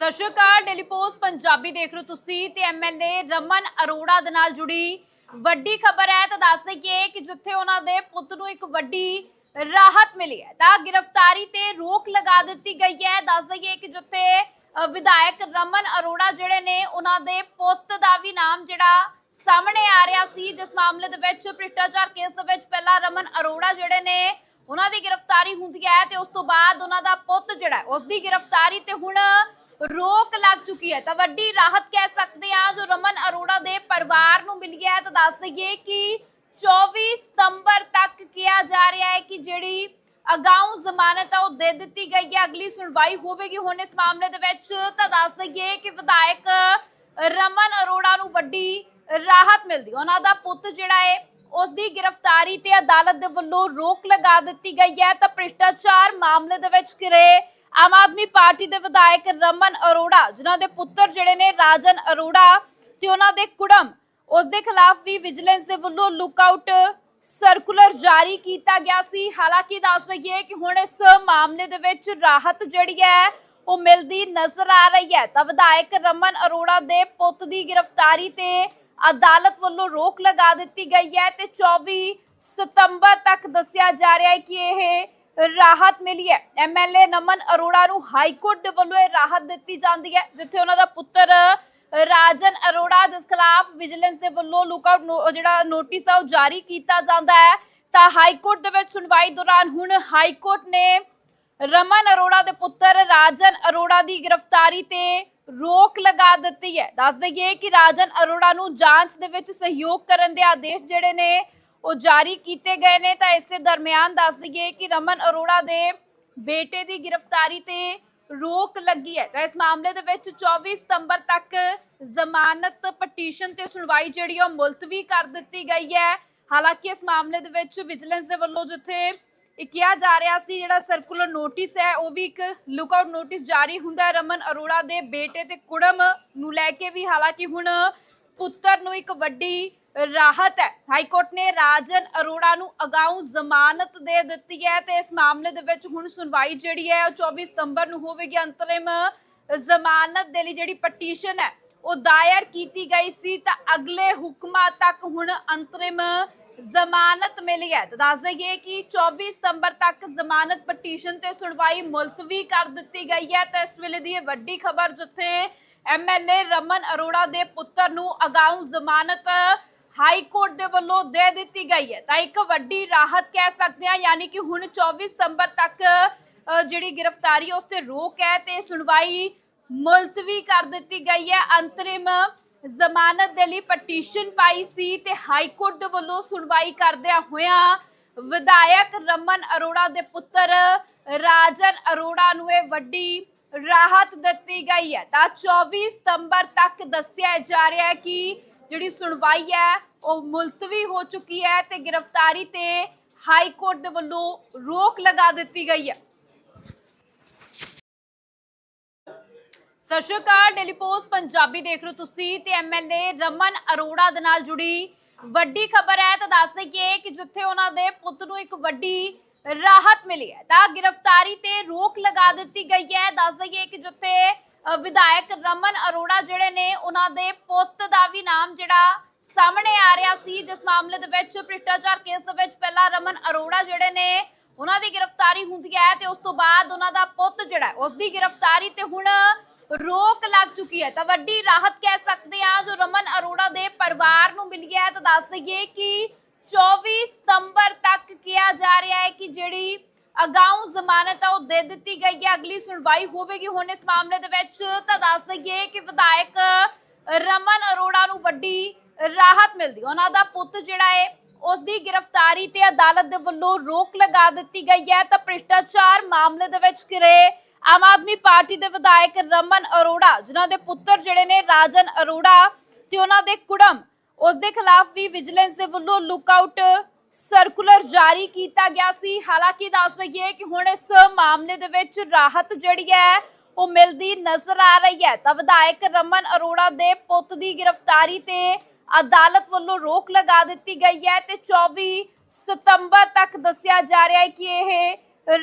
ਸਤਿ ਸ਼੍ਰੀ ਅਕਾਲ ਡੇਲੀ ਪੋਸਟ ਪੰਜਾਬੀ ਦੇਖ ਰਹੇ ਹੋ ਤੁਸੀਂ ਤੇ ਐਮਐਲਏ ਰਮਨ ਅਰੋੜਾ ਦੇ ਨਾਲ ਜੁੜੀ ਵੱਡੀ ਖਬਰ ਹੈ। ਤਾਂ ਦੱਸ ਦਈਏ ਕਿ ਜਿੱਥੇ ਉਹਨਾਂ ਦੇ ਪੁੱਤ ਨੂੰ ਇੱਕ ਵੱਡੀ ਰਾਹਤ ਮਿਲੀ ਹੈ, ਤਾਂ ਗ੍ਰਿਫਤਾਰੀ ਤੇ ਰੋਕ ਲਗਾ ਦਿੱਤੀ ਗਈ ਹੈ। ਦੱਸ ਦਈਏ ਕਿ ਜਿੱਥੇ ਵਿਧਾਇਕ ਰਮਨ ਅਰੋੜਾ ਜਿਹੜੇ ਨੇ ਉਹਨਾਂ ਦੇ ਪੁੱਤ ਦਾ ਵੀ ਨਾਮ ਜਿਹੜਾ ਸਾਹਮਣੇ ਆ ਰਿਹਾ ਸੀ ਜਿਸ ਮਾਮਲੇ ਦੇ ਵਿੱਚ ਭ੍ਰਿਸ਼ਟਾਚਾਰ ਕੇਸ ਦੇ ਵਿੱਚ ਪਹਿਲਾਂ ਰਮਨ ਅਰੋੜਾ ਜਿਹੜੇ ਨੇ ਉਹਨਾਂ ਦੀ ਗ੍ਰਿਫਤਾਰੀ ਹੁੰਦੀ ਹੈ ਤੇ ਉਸ ਤੋਂ ਬਾਅਦ ਉਹਨਾਂ ਦਾ ਪੁੱਤ ਜਿਹੜਾ ਹੈ, ਉਸ ਦੀ ਗ੍ਰਿਫਤਾਰੀ ਤੇ ਹੁਣ ਰੋਕ ਲੱਗ ਚੁੱਕੀ ਹੈ। ਤਾਂ ਵੱਡੀ ਰਾਹਤ ਕਹਿ ਸਕਦੇ ਆ ਜੋ ਰਮਨ ਅਰੋੜਾ ਦੇ ਪਰਿਵਾਰ ਨੂੰ ਮਿਲੀ ਹੈ ਤਾਂ ਦੱਸ ਦਈਏ ਕਿ 24 ਸਤੰਬਰ ਤੱਕ ਕਿਹਾ ਜਾ ਰਿਹਾ ਹੈ ਕਿ ਜਿਹੜੀ ਅਗਾਊਂ ਜ਼ਮਾਨਤ ਹੈ ਉਹ ਦੇ ਦਿੱਤੀ ਗਈ ਹੈ, ਅਗਲੀ ਸੁਣਵਾਈ ਹੋਵੇਗੀ ਹੁਣ ਇਸ ਮਾਮਲੇ ਦੇ ਵਿੱਚ। ਤਾਂ ਦੱਸ ਦਈਏ ਕਿ ਵਿਧਾਇਕ ਰਮਨ ਅਰੋੜਾ ਨੂੰ ਵੱਡੀ ਰਾਹਤ ਮਿਲਦੀ ਉਹਨਾਂ ਦਾ ਪੁੱਤ ਜਿਹੜਾ ਹੈ, ਉਸ ਦੀ ਗ੍ਰਿਫਤਾਰੀ ਤੇ ਅਦਾਲਤ ਦੇ ਵੱਲੋਂ ਰੋਕ ਲਗਾ ਦਿੱਤੀ ਗਈ ਹੈ। ਤਾਂ ਭ੍ਰਿਸ਼ਟਾਚਾਰ ਮਾਮਲੇ ਦੇ ਵਿੱਚ ਘਿਰੇ ਆਮ ਆਦਮੀ ਪਾਰਟੀ ਦੇ ਵਿਧਾਇਕ ਰਮਨ ਅਰੋੜਾ, ਜਿਨ੍ਹਾਂ ਦੇ ਪੁੱਤਰ ਜਿਹੜੇ ਨੇ ਰਾਜਨ ਅਰੋੜਾ ਤੇ ਉਹਨਾਂ ਦੇ ਕੁੜਮ, ਉਸ ਦੇ ਖਿਲਾਫ ਵੀ ਵਿਜੀਲੈਂਸ ਦੇ ਵੱਲੋਂ ਲੁੱਕਆਊਟ ਸਰਕੂਲਰ ਜਾਰੀ ਕੀਤਾ ਗਿਆ ਸੀ। ਹਾਲਾਂਕਿ ਦੱਸ ਦਈਏ ਕਿ ਹੁਣ ਇਸ ਮਾਮਲੇ ਦੇ ਵਿੱਚ ਰਾਹਤ ਜਿਹੜੀ ਹੈ, ਉਹ ਮਿਲਦੀ ਨਜ਼ਰ ਆ ਰਹੀ ਹੈ। ਤਾਂ ਵਿਧਾਇਕ ਰਮਨ ਅਰੋੜਾ ਦੇ ਪੁੱਤ ਦੀ ਗ੍ਰਿਫਤਾਰੀ ਤੇ ਅਦਾਲਤ ਵੱਲੋਂ ਰੋਕ ਲਗਾ ਦਿੱਤੀ ਗਈ ਹੈ ਤੇ 24 ਸਤੰਬਰ ਤੱਕ ਦੱਸਿਆ ਜਾ ਰਿਹਾ ਹੈ ਕਿ ਇਹ ਰਾਹਤ ਮਿਲੀ ਹੈ। ਐਮਐਲਏ ਨਮਨ ਅਰੋੜਾ ਨੂੰ ਹਾਈ ਕੋਰਟ ਦੇ ਵੱਲੋਂ ਇਹ ਰਾਹਤ ਦਿੱਤੀ ਜਾਂਦੀ ਹੈ, ਜਿੱਥੇ ਉਹਨਾਂ ਦਾ ਪੁੱਤਰ ਰਾਜਨ ਅਰੋੜਾ, ਜਿਸ ਖਿਲਾਫ ਵਿਜੀਲੈਂਸ ਦੇ ਵੱਲੋਂ ਲੁੱਕਆਊਟ ਜਿਹੜਾ ਨੋਟਿਸ ਆ, ਉਹ ਜਾਰੀ ਕੀਤਾ ਜਾਂਦਾ ਹੈ। ਤਾਂ ਹਾਈ ਕੋਰਟ ਦੇ ਵਿੱਚ ਸੁਣਵਾਈ ਦੌਰਾਨ ਹੁਣ ਹਾਈ ਕੋਰਟ ਨੇ ਰਮਨ ਅਰੋੜਾ ਦੇ ਪੁੱਤਰ ਰਾਜਨ ਅਰੋੜਾ ਦੀ ਗ੍ਰਿਫਤਾਰੀ ਤੇ ਰੋਕ ਲਗਾ ਦਿੱਤੀ ਹੈ। ਦੱਸ ਦਈਏ ਕਿ ਰਾਜਨ ਅਰੋੜਾ ਨੂੰ ਜਾਂਚ ਦੇ ਵਿੱਚ ਸਹਿਯੋਗ ਕਰਨ ਦੇ ਆਦੇਸ਼ ਜਿਹੜੇ ਨੇ, ਉਹ ਜਾਰੀ ਕੀਤੇ ਗਏ ਨੇ। ਤਾਂ ਇਸੇ ਦਰਮਿਆਨ ਦੱਸ ਦਈਏ ਕਿ ਰਮਨ ਅਰੋੜਾ ਦੇ ਬੇਟੇ ਦੀ ਗ੍ਰਿਫਤਾਰੀ ਤੇ ਰੋਕ ਲੱਗੀ ਹੈ। ਤਾਂ ਇਸ ਮਾਮਲੇ ਦੇ ਵਿੱਚ 24 ਸਤੰਬਰ ਤੱਕ ਜ਼ਮਾਨਤ ਪਟੀਸ਼ਨ ਤੇ ਸੁਣਵਾਈ ਜਿਹੜੀ ਆ, ਉਹ ਮੁਲਤਵੀ ਕਰ ਦਿੱਤੀ ਗਈ ਹੈ। ਹਾਲਾਂਕਿ ਇਸ ਮਾਮਲੇ ਦੇ ਵਿੱਚ ਵਿਜੀਲੈਂਸ ਦੇ ਵੱਲੋਂ ਜਿੱਥੇ ਇਹ ਕਿਹਾ ਜਾ ਰਿਹਾ ਸੀ, ਜਿਹੜਾ ਸਰਕੂਲਰ ਨੋਟਿਸ ਹੈ, ਉਹ ਵੀ ਇੱਕ ਲੁੱਕਆਊਟ ਨੋਟਿਸ ਜਾਰੀ ਹੁੰਦਾ ਹੈ। ਰਮਨ ਅਰੋੜਾ ਦੇ ਬੇਟੇ ਤੇ ਕੁੜਮ ਨੂੰ ਲੈ ਕੇ ਵੀ ਹਾਲਾਂਕਿ ਹੁਣ ਪੁੱਤਰ ਨੂੰ ਇੱਕ ਵੱਡੀ ਰਾਹਤ ਹੈ। ਹਾਈ ਕੋਰਟ ਨੇ ਰਾਜਨ ਅਰੋੜਾ ਨੂੰ ਅਗਾਊਂ ਜ਼ਮਾਨਤ ਦੇ ਦਿੱਤੀ ਹੈ ਤੇ ਇਸ ਮਾਮਲੇ ਦੇ ਵਿੱਚ ਹੁਣ ਸੁਣਵਾਈ ਜਿਹੜੀ ਹੈ ਉਹ 24 ਸਤੰਬਰ ਨੂੰ ਹੋਵੇਗੀ। ਅੰਤਰਿਮ ਜ਼ਮਾਨਤ ਦੇ ਲਈ ਜਿਹੜੀ ਪਟੀਸ਼ਨ ਹੈ, ਉਹ ਦਾਇਰ ਕੀਤੀ ਗਈ ਸੀ ਤਾਂ ਅਗਲੇ ਹੁਕਮਾਂ ਤੱਕ ਹੁਣ ਅੰਤਰਿਮ ਜ਼ਮਾਨਤ ਮਿਲੀ ਹੈ। ਤਾਂ ਦੱਸ ਦਈਏ ਕਿ 24 ਸਤੰਬਰ ਤੱਕ ਜ਼ਮਾਨਤ ਪਟੀਸ਼ਨ ਤੇ ਸੁਣਵਾਈ ਮੁਲਤਵੀ ਕਰ ਦਿੱਤੀ ਗਈ ਹੈ ਤਾਂ ਇਸ ਵੇਲੇ ਦੀ ਇਹ ਵੱਡੀ ਖਬਰ ਜਿੱਥੇ ਐਮਐਲਏ ਰਮਨ ਅਰੋੜਾ ਦੇ ਪੁੱਤਰ ਨੂੰ ਅਗਾਊਂ ਜ਼ਮਾਨਤ ਹਾਈ ਕੋਰਟ ਦੇ ਵੱਲੋਂ ਦੇ ਦਿੱਤੀ ਗਈ ਹੈ। ਤਾਂ ਇੱਕ ਵੱਡੀ ਰਾਹਤ ਕਹਿ ਸਕਦੇ ਹਾਂ, ਯਾਨੀ ਕਿ ਹੁਣ 24 ਸਤੰਬਰ ਤੱਕ ਜਿਹੜੀ ਗ੍ਰਿਫਤਾਰੀ ਉਸ ਤੇ ਰੋਕ ਹੈ ਤੇ ਸੁਣਵਾਈ ਮੁਲਤਵੀ ਕਰ ਦਿੱਤੀ ਗਈ ਹੈ। ਅੰਤਰਿਮ ਜ਼ਮਾਨਤ ਦੇ ਲਈ ਪਟੀਸ਼ਨ ਪਾਈ ਸੀ ਤੇ ਹਾਈ ਕੋਰਟ ਦੇ ਵੱਲੋਂ ਸੁਣਵਾਈ ਕਰਦਿਆਂ ਹੋਇਆਂ ਵਿਧਾਇਕ ਰਮਨ ਅਰੋੜਾ ਦੇ ਪੁੱਤਰ ਰਾਜਨ ਅਰੋੜਾ ਨੂੰ ਇਹ ਵੱਡੀ ਰਾਹਤ ਦਿੱਤੀ ਗਈ ਹੈ। ਤਾਂ 24 ਸਤੰਬਰ ਤੱਕ ਦੱਸਿਆ ਜਾ ਰਿਹਾ ਹੈ ਕਿ ਜਿਹੜੀ ਸੁਣਵਾਈ ਹੈ, ਉਹ ਮੁਲਤਵੀ ਹੋ ਚੁੱਕੀ ਹੈ ਤੇ ਗ੍ਰਿਫਤਾਰੀ ਤੇ ਹਾਈ ਕੋਰਟ ਦੇ ਵੱਲੋਂ ਰੋਕ ਲਗਾ ਦਿੱਤੀ ਗਈ ਹੈ। ਸਤਿ ਸ਼੍ਰੀ ਅਕਾਲ ਡੇਲੀ ਪੋਸਟ ਪੰਜਾਬੀ ਦੇਖ ਰਹੇ ਹੋ ਤੁਸੀਂ ਤੇ ਐਮਐਲਏ ਰਮਨ ਅਰੋੜਾ ਦੇ ਨਾਲ ਜੁੜੀ ਵੱਡੀ ਖਬਰ ਹੈ। ਤਾਂ ਦੱਸ ਦਈਏ ਕਿ ਜਿੱਥੇ ਉਹਨਾਂ ਦੇ ਪੁੱਤ ਨੂੰ ਇੱਕ ਵੱਡੀ ਰਾਹਤ ਮਿਲੀ ਹੈ, ਤਾਂ ਗ੍ਰਿਫਤਾਰੀ ਤੇ ਰੋਕ ਲਗਾ ਦਿੱਤੀ ਗਈ ਹੈ। ਦੱਸ ਦਈਏ ਕਿ ਜਿੱਥੇ ਵਿਧਾਇਕ ਰਮਨ ਅਰੋੜਾ ਜਿਹੜੇ ਨੇ ਉਹਨਾਂ ਦੇ ਪੁੱਤ ਦਾ ਵੀ ਨਾਮ ਜਿਹੜਾ ਸਾਹਮਣੇ ਆ ਰਿਹਾ ਸੀ ਜਿਸ ਮਾਮਲੇ ਦੇ ਵਿੱਚ ਭ੍ਰਿਸ਼ਟਾਚਾਰ ਕੇਸ ਦੇ ਵਿੱਚ ਪਹਿਲਾਂ ਰਮਨ ਅਰੋੜਾ ਜਿਹੜੇ ਨੇ ਉਹਨਾਂ ਦੀ ਗ੍ਰਿਫਤਾਰੀ ਹੁੰਦੀ ਹੈ ਤੇ ਉਸ ਤੋਂ ਬਾਅਦ ਉਹਨਾਂ ਦਾ ਪੁੱਤ ਜਿਹੜਾ ਹੈ, ਉਸ ਦੀ ਗ੍ਰਿਫਤਾਰੀ ਤੇ ਹੁਣ ਰੋਕ ਲੱਗ ਚੁੱਕੀ ਹੈ। ਤਾਂ ਵੱਡੀ ਰਾਹਤ ਕਹਿ ਸਕਦੇ ਆ ਜੋ ਰਮਨ ਅਰੋੜਾ ਦੇ ਪਰਿਵਾਰ ਨੂੰ ਮਿਲੀ ਹੈ ਤਾਂ ਦੱਸ ਦਈਏ ਕਿ 24 ਸਤੰਬਰ ਤੱਕ ਕਿਹਾ ਜਾ ਰਿਹਾ ਹੈ ਕਿ ਜਿਹੜੀ ਅਗਾਊਂ ਜ਼ਮਾਨਤ ਆ, ਉਹ ਦੇ ਦਿੱਤੀ ਗਈ ਹੈ, ਅਗਲੀ ਸੁਣਵਾਈ ਹੋਵੇਗੀ ਹੁਣ ਇਸ ਮਾਮਲੇ ਦੇ ਵਿੱਚ। ਤਾਂ ਦੱਸ ਦਈਏ ਕਿ ਵਿਧਾਇਕ ਰਮਨ ਅਰੋੜਾ ਨੂੰ ਵੱਡੀ ਰਾਹਤ ਮਿਲਦੀ ਉਹਨਾਂ ਦਾ ਪੁੱਤ ਜਿਹੜਾ ਹੈ, ਉਸ ਦੀ ਗ੍ਰਿਫਤਾਰੀ ਤੇ ਅਦਾਲਤ ਦੇ ਵੱਲੋਂ ਰੋਕ ਲਗਾ ਦਿੱਤੀ ਗਈ ਹੈ। ਤਾਂ ਭ੍ਰਿਸ਼ਟਾਚਾਰ ਮਾਮਲੇ ਦੇ ਵਿੱਚ ਘਿਰੇ ਆਮ ਆਦਮੀ ਪਾਰਟੀ ਦੇ ਵਿਧਾਇਕ ਰਮਨ ਅਰੋੜਾ, ਜਿਨ੍ਹਾਂ ਦੇ ਪੁੱਤਰ ਜਿਹੜੇ ਨੇ ਰਾਜਨ ਅਰੋੜਾ ਤੇ ਉਹਨਾਂ ਦੇ ਕੁੜਮ, ਉਸ ਦੇ ਖਿਲਾਫ ਵੀ ਵਿਜੀਲੈਂਸ ਦੇ ਵੱਲੋਂ ਲੁੱਕਆਊਟ ਸਰਕੂਲਰ ਜਾਰੀ ਕੀਤਾ ਗਿਆ ਸੀ। ਹਾਲਾਂਕਿ ਦੱਸ ਦਈਏ ਕਿ ਹੁਣ ਇਸ ਮਾਮਲੇ ਦੇ ਵਿੱਚ ਰਾਹਤ ਜਿਹੜੀ ਹੈ, ਉਹ ਮਿਲਦੀ ਨਜ਼ਰ ਆ ਰਹੀ ਹੈ। ਤਾਂ ਵਿਧਾਇਕ ਰਮਨ ਅਰੋੜਾ ਦੇ ਪੁੱਤ ਦੀ ਗ੍ਰਿਫਤਾਰੀ ਤੇ ਅਦਾਲਤ ਵੱਲੋਂ ਰੋਕ ਲਗਾ ਦਿੱਤੀ ਗਈ ਹੈ ਤੇ 24 ਸਤੰਬਰ ਤੱਕ ਦੱਸਿਆ ਜਾ ਰਿਹਾ ਹੈ ਕਿ ਇਹ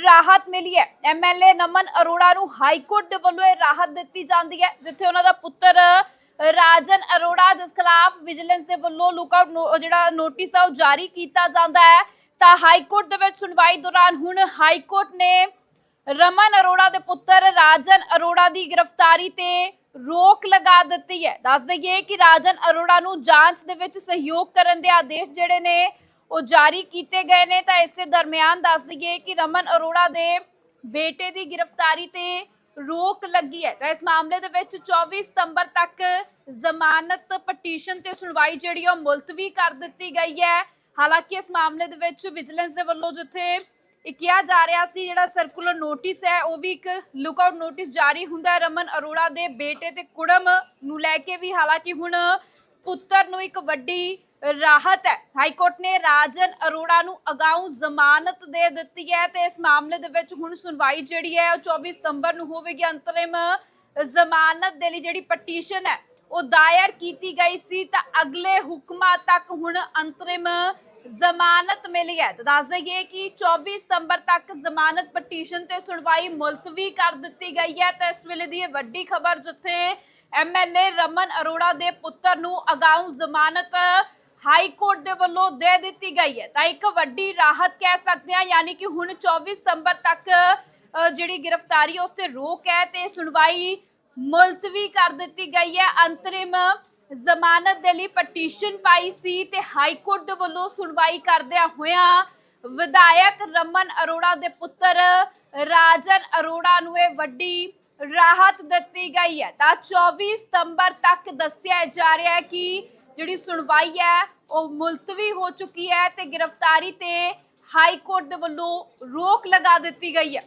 ਰਾਹਤ ਮਿਲੀ ਹੈ। ਐਮਐਲਏ ਨਮਨ ਅਰੋੜਾ ਨੂੰ ਹਾਈ ਕੋਰਟ ਦੇ ਵੱਲੋਂ ਇਹ ਰਾਹਤ ਦਿੱਤੀ ਜਾਂਦੀ ਹੈ, ਜਿੱਥੇ ਉਹਨਾਂ ਦਾ ਪੁੱਤਰ ਰਾਜਨ ਅਰੋੜਾ, ਜਿਸ ਖਿਲਾਫ ਵਿਜੀਲੈਂਸ ਦੇ ਵੱਲੋਂ ਲੁੱਕਆਊਟ ਜਿਹੜਾ ਨੋਟਿਸ ਆ, ਉਹ ਜਾਰੀ ਕੀਤਾ ਜਾਂਦਾ ਹੈ। ਤਾਂ ਹਾਈ ਕੋਰਟ ਦੇ ਵਿੱਚ ਸੁਣਵਾਈ ਦੌਰਾਨ ਹੁਣ ਹਾਈ ਕੋਰਟ ਨੇ ਰਮਨ ਅਰੋੜਾ ਦੇ ਪੁੱਤਰ ਰਾਜਨ ਅਰੋੜਾ ਦੀ ਗ੍ਰਿਫਤਾਰੀ ਤੇ ਰੋਕ ਲਗਾ ਦਿੱਤੀ ਹੈ। ਦੱਸ ਦਈਏ ਕਿ ਰਾਜਨ ਅਰੋੜਾ ਨੂੰ ਜਾਂਚ ਦੇ ਵਿੱਚ ਸਹਿਯੋਗ ਕਰਨ ਦੇ ਆਦੇਸ਼ ਜਿਹੜੇ ਨੇ, ਉਹ ਜਾਰੀ ਕੀਤੇ ਗਏ ਨੇ। ਤਾਂ ਇਸੇ ਦਰਮਿਆਨ ਦੱਸ ਦਈਏ ਕਿ ਰਮਨ ਅਰੋੜਾ ਦੇ ਬੇਟੇ ਦੀ ਗ੍ਰਿਫਤਾਰੀ ਤੇ ਰੋਕ ਲੱਗੀ ਹੈ। ਤਾਂ ਇਸ ਮਾਮਲੇ ਦੇ ਵਿੱਚ 24 ਸਤੰਬਰ ਤੱਕ ਜ਼ਮਾਨਤ ਪਟੀਸ਼ਨ ਤੇ ਸੁਣਵਾਈ ਜਿਹੜੀ ਆ, ਉਹ ਮੁਲਤਵੀ ਕਰ ਦਿੱਤੀ ਗਈ ਹੈ। ਹਾਲਾਂਕਿ ਇਸ ਮਾਮਲੇ ਦੇ ਵਿੱਚ ਵਿਜੀਲੈਂਸ ਦੇ ਵੱਲੋਂ ਜਿੱਥੇ ਇਹ ਕਿਹਾ ਜਾ ਰਿਹਾ ਸੀ, ਜਿਹੜਾ ਸਰਕੂਲਰ ਨੋਟਿਸ ਹੈ, ਉਹ ਵੀ ਇੱਕ ਲੁੱਕਆਊਟ ਨੋਟਿਸ ਜਾਰੀ ਹੁੰਦਾ ਹੈ। ਰਮਨ ਅਰੋੜਾ ਦੇ ਬੇਟੇ ਤੇ ਕੁੜਮ ਨੂੰ ਲੈ ਕੇ ਵੀ ਹਾਲਾਂਕਿ ਹੁਣ ਪੁੱਤਰ ਨੂੰ ਇੱਕ ਵੱਡੀ ਰਾਹਤ ਹੈ। ਹਾਈ ਕੋਰਟ ਨੇ ਰਾਜਨ ਅਰੋੜਾ ਨੂੰ ਅਗਾਊਂ ਜ਼ਮਾਨਤ ਦੇ ਦਿੱਤੀ ਹੈ ਤੇ ਇਸ ਮਾਮਲੇ ਦੇ ਵਿੱਚ ਹੁਣ ਸੁਣਵਾਈ ਜਿਹੜੀ ਹੈ ਉਹ 24 ਸਤੰਬਰ ਨੂੰ ਹੋਵੇਗੀ। ਅੰਤਰਿਮ ਜ਼ਮਾਨਤ ਦੇ ਲਈ ਜਿਹੜੀ ਪਟੀਸ਼ਨ ਹੈ, ਉਹ ਦਾਇਰ ਕੀਤੀ ਗਈ ਸੀ ਤਾਂ ਅਗਲੇ ਹੁਕਮਾਂ ਤੱਕ ਹੁਣ ਅੰਤਰਿਮ ਜ਼ਮਾਨਤ ਮਿਲੀ ਹੈ। ਤਾਂ ਦੱਸ ਦਈਏ ਕਿ 24 ਸਤੰਬਰ ਤੱਕ ਜ਼ਮਾਨਤ ਪਟੀਸ਼ਨ ਤੇ ਸੁਣਵਾਈ ਮੁਲਤਵੀ ਕਰ ਦਿੱਤੀ ਗਈ ਹੈ ਤਾਂ ਇਸ ਵੇਲੇ ਦੀ ਇਹ ਵੱਡੀ ਖਬਰ ਜਿੱਥੇ ਐਮਐਲਏ ਰਮਨ ਅਰੋੜਾ ਦੇ ਪੁੱਤਰ ਨੂੰ ਅਗਾਊਂ ਜ਼ਮਾਨਤ ਹਾਈ ਕੋਰਟ ਦੇ ਵੱਲੋਂ ਦੇ ਦਿੱਤੀ ਗਈ ਹੈ। ਤਾਂ ਇੱਕ ਵੱਡੀ ਰਾਹਤ ਕਹਿ ਸਕਦੇ ਹਾਂ, ਯਾਨੀ ਕਿ ਹੁਣ 24 ਸਤੰਬਰ ਤੱਕ ਜਿਹੜੀ ਗ੍ਰਿਫਤਾਰੀ ਉਸ ਤੇ ਰੋਕ ਹੈ ਤੇ ਸੁਣਵਾਈ ਮੁਲਤਵੀ ਕਰ ਦਿੱਤੀ ਗਈ ਹੈ। ਅੰਤਰਿਮ ਜ਼ਮਾਨਤ ਦੇ ਲਈ ਪਟੀਸ਼ਨ ਪਾਈ ਸੀ ਤੇ ਹਾਈ ਕੋਰਟ ਦੇ ਵੱਲੋਂ ਸੁਣਵਾਈ ਕਰਦਿਆਂ ਹੋਇਆਂ ਵਿਧਾਇਕ ਰਮਨ ਅਰੋੜਾ ਦੇ ਪੁੱਤਰ ਰਾਜਨ ਅਰੋੜਾ ਨੂੰ ਇਹ ਵੱਡੀ ਰਾਹਤ ਦਿੱਤੀ ਗਈ ਹੈ। ਤਾਂ 24 ਸਤੰਬਰ ਤੱਕ ਦੱਸਿਆ ਜਾ ਰਿਹਾ ਹੈ ਕਿ ਜਿਹੜੀ ਸੁਣਵਾਈ ਹੈ ਉਹ ਮੁਲਤਵੀ ਹੋ ਚੁੱਕੀ ਹੈ ਤੇ ਗ੍ਰਿਫਤਾਰੀ ਤੇ ਹਾਈ ਕੋਰਟ ਦੇ ਵੱਲੋਂ ਰੋਕ ਲਗਾ ਦਿੱਤੀ ਗਈ ਹੈ।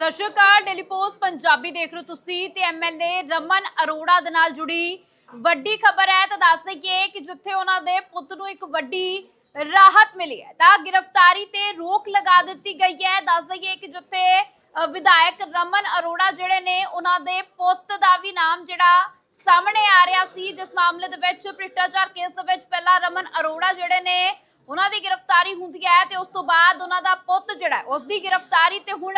ਸਤਿ ਸ਼੍ਰੀ ਅਕਾਲ ਡੇਲੀ ਪੋਸਟ ਪੰਜਾਬੀ ਦੇਖ ਰਹੇ ਤੁਸੀਂ ਤੇ ਐਮਐਲਏ ਰਮਨ ਅਰੋੜਾ ਦੇ ਨਾਲ ਜੁੜੀ ਵੱਡੀ ਖਬਰ ਹੈ। ਤਾਂ ਦੱਸ ਦਈਏ ਕਿ ਜਿੱਥੇ ਉਹਨਾਂ ਦੇ ਪੁੱਤ ਨੂੰ ਇੱਕ ਵੱਡੀ ਰਾਹਤ ਮਿਲੀ ਹੈ, ਤਾਂ ਗ੍ਰਿਫਤਾਰੀ ਤੇ ਰੋਕ ਲਗਾ ਦਿੱਤੀ ਗਈ ਹੈ। ਦੱਸ ਦਈਏ ਕਿ ਜਿੱਥੇ ਵਿਧਾਇਕ ਰਮਨ ਅਰੋੜਾ ਜਿਹੜੇ ਨੇ, ਉਹਨਾਂ ਦੇ ਪੁੱਤ ਦਾ ਵੀ ਨਾਮ ਜਿਹੜਾ ਸਾਹਮਣੇ ਆ ਰਿਹਾ ਸੀ, ਜਿਸ ਮਾਮਲੇ ਦੇ ਵਿੱਚ ਭ੍ਰਿਸ਼ਟਾਚਾਰ ਕੇਸ ਦੇ ਵਿੱਚ ਪਹਿਲਾਂ ਰਮਨ ਅਰੋੜਾ ਜਿਹੜੇ ਨੇ, ਉਹਨਾਂ ਦੀ ਗ੍ਰਿਫਤਾਰੀ ਹੁੰਦੀ ਹੈ ਤੇ ਉਸ ਤੋਂ ਬਾਅਦ ਉਹਨਾਂ ਦਾ ਪੁੱਤ ਜਿਹੜਾ ਉਸ ਦੀ ਗ੍ਰਿਫਤਾਰੀ ਤੇ ਹੁਣ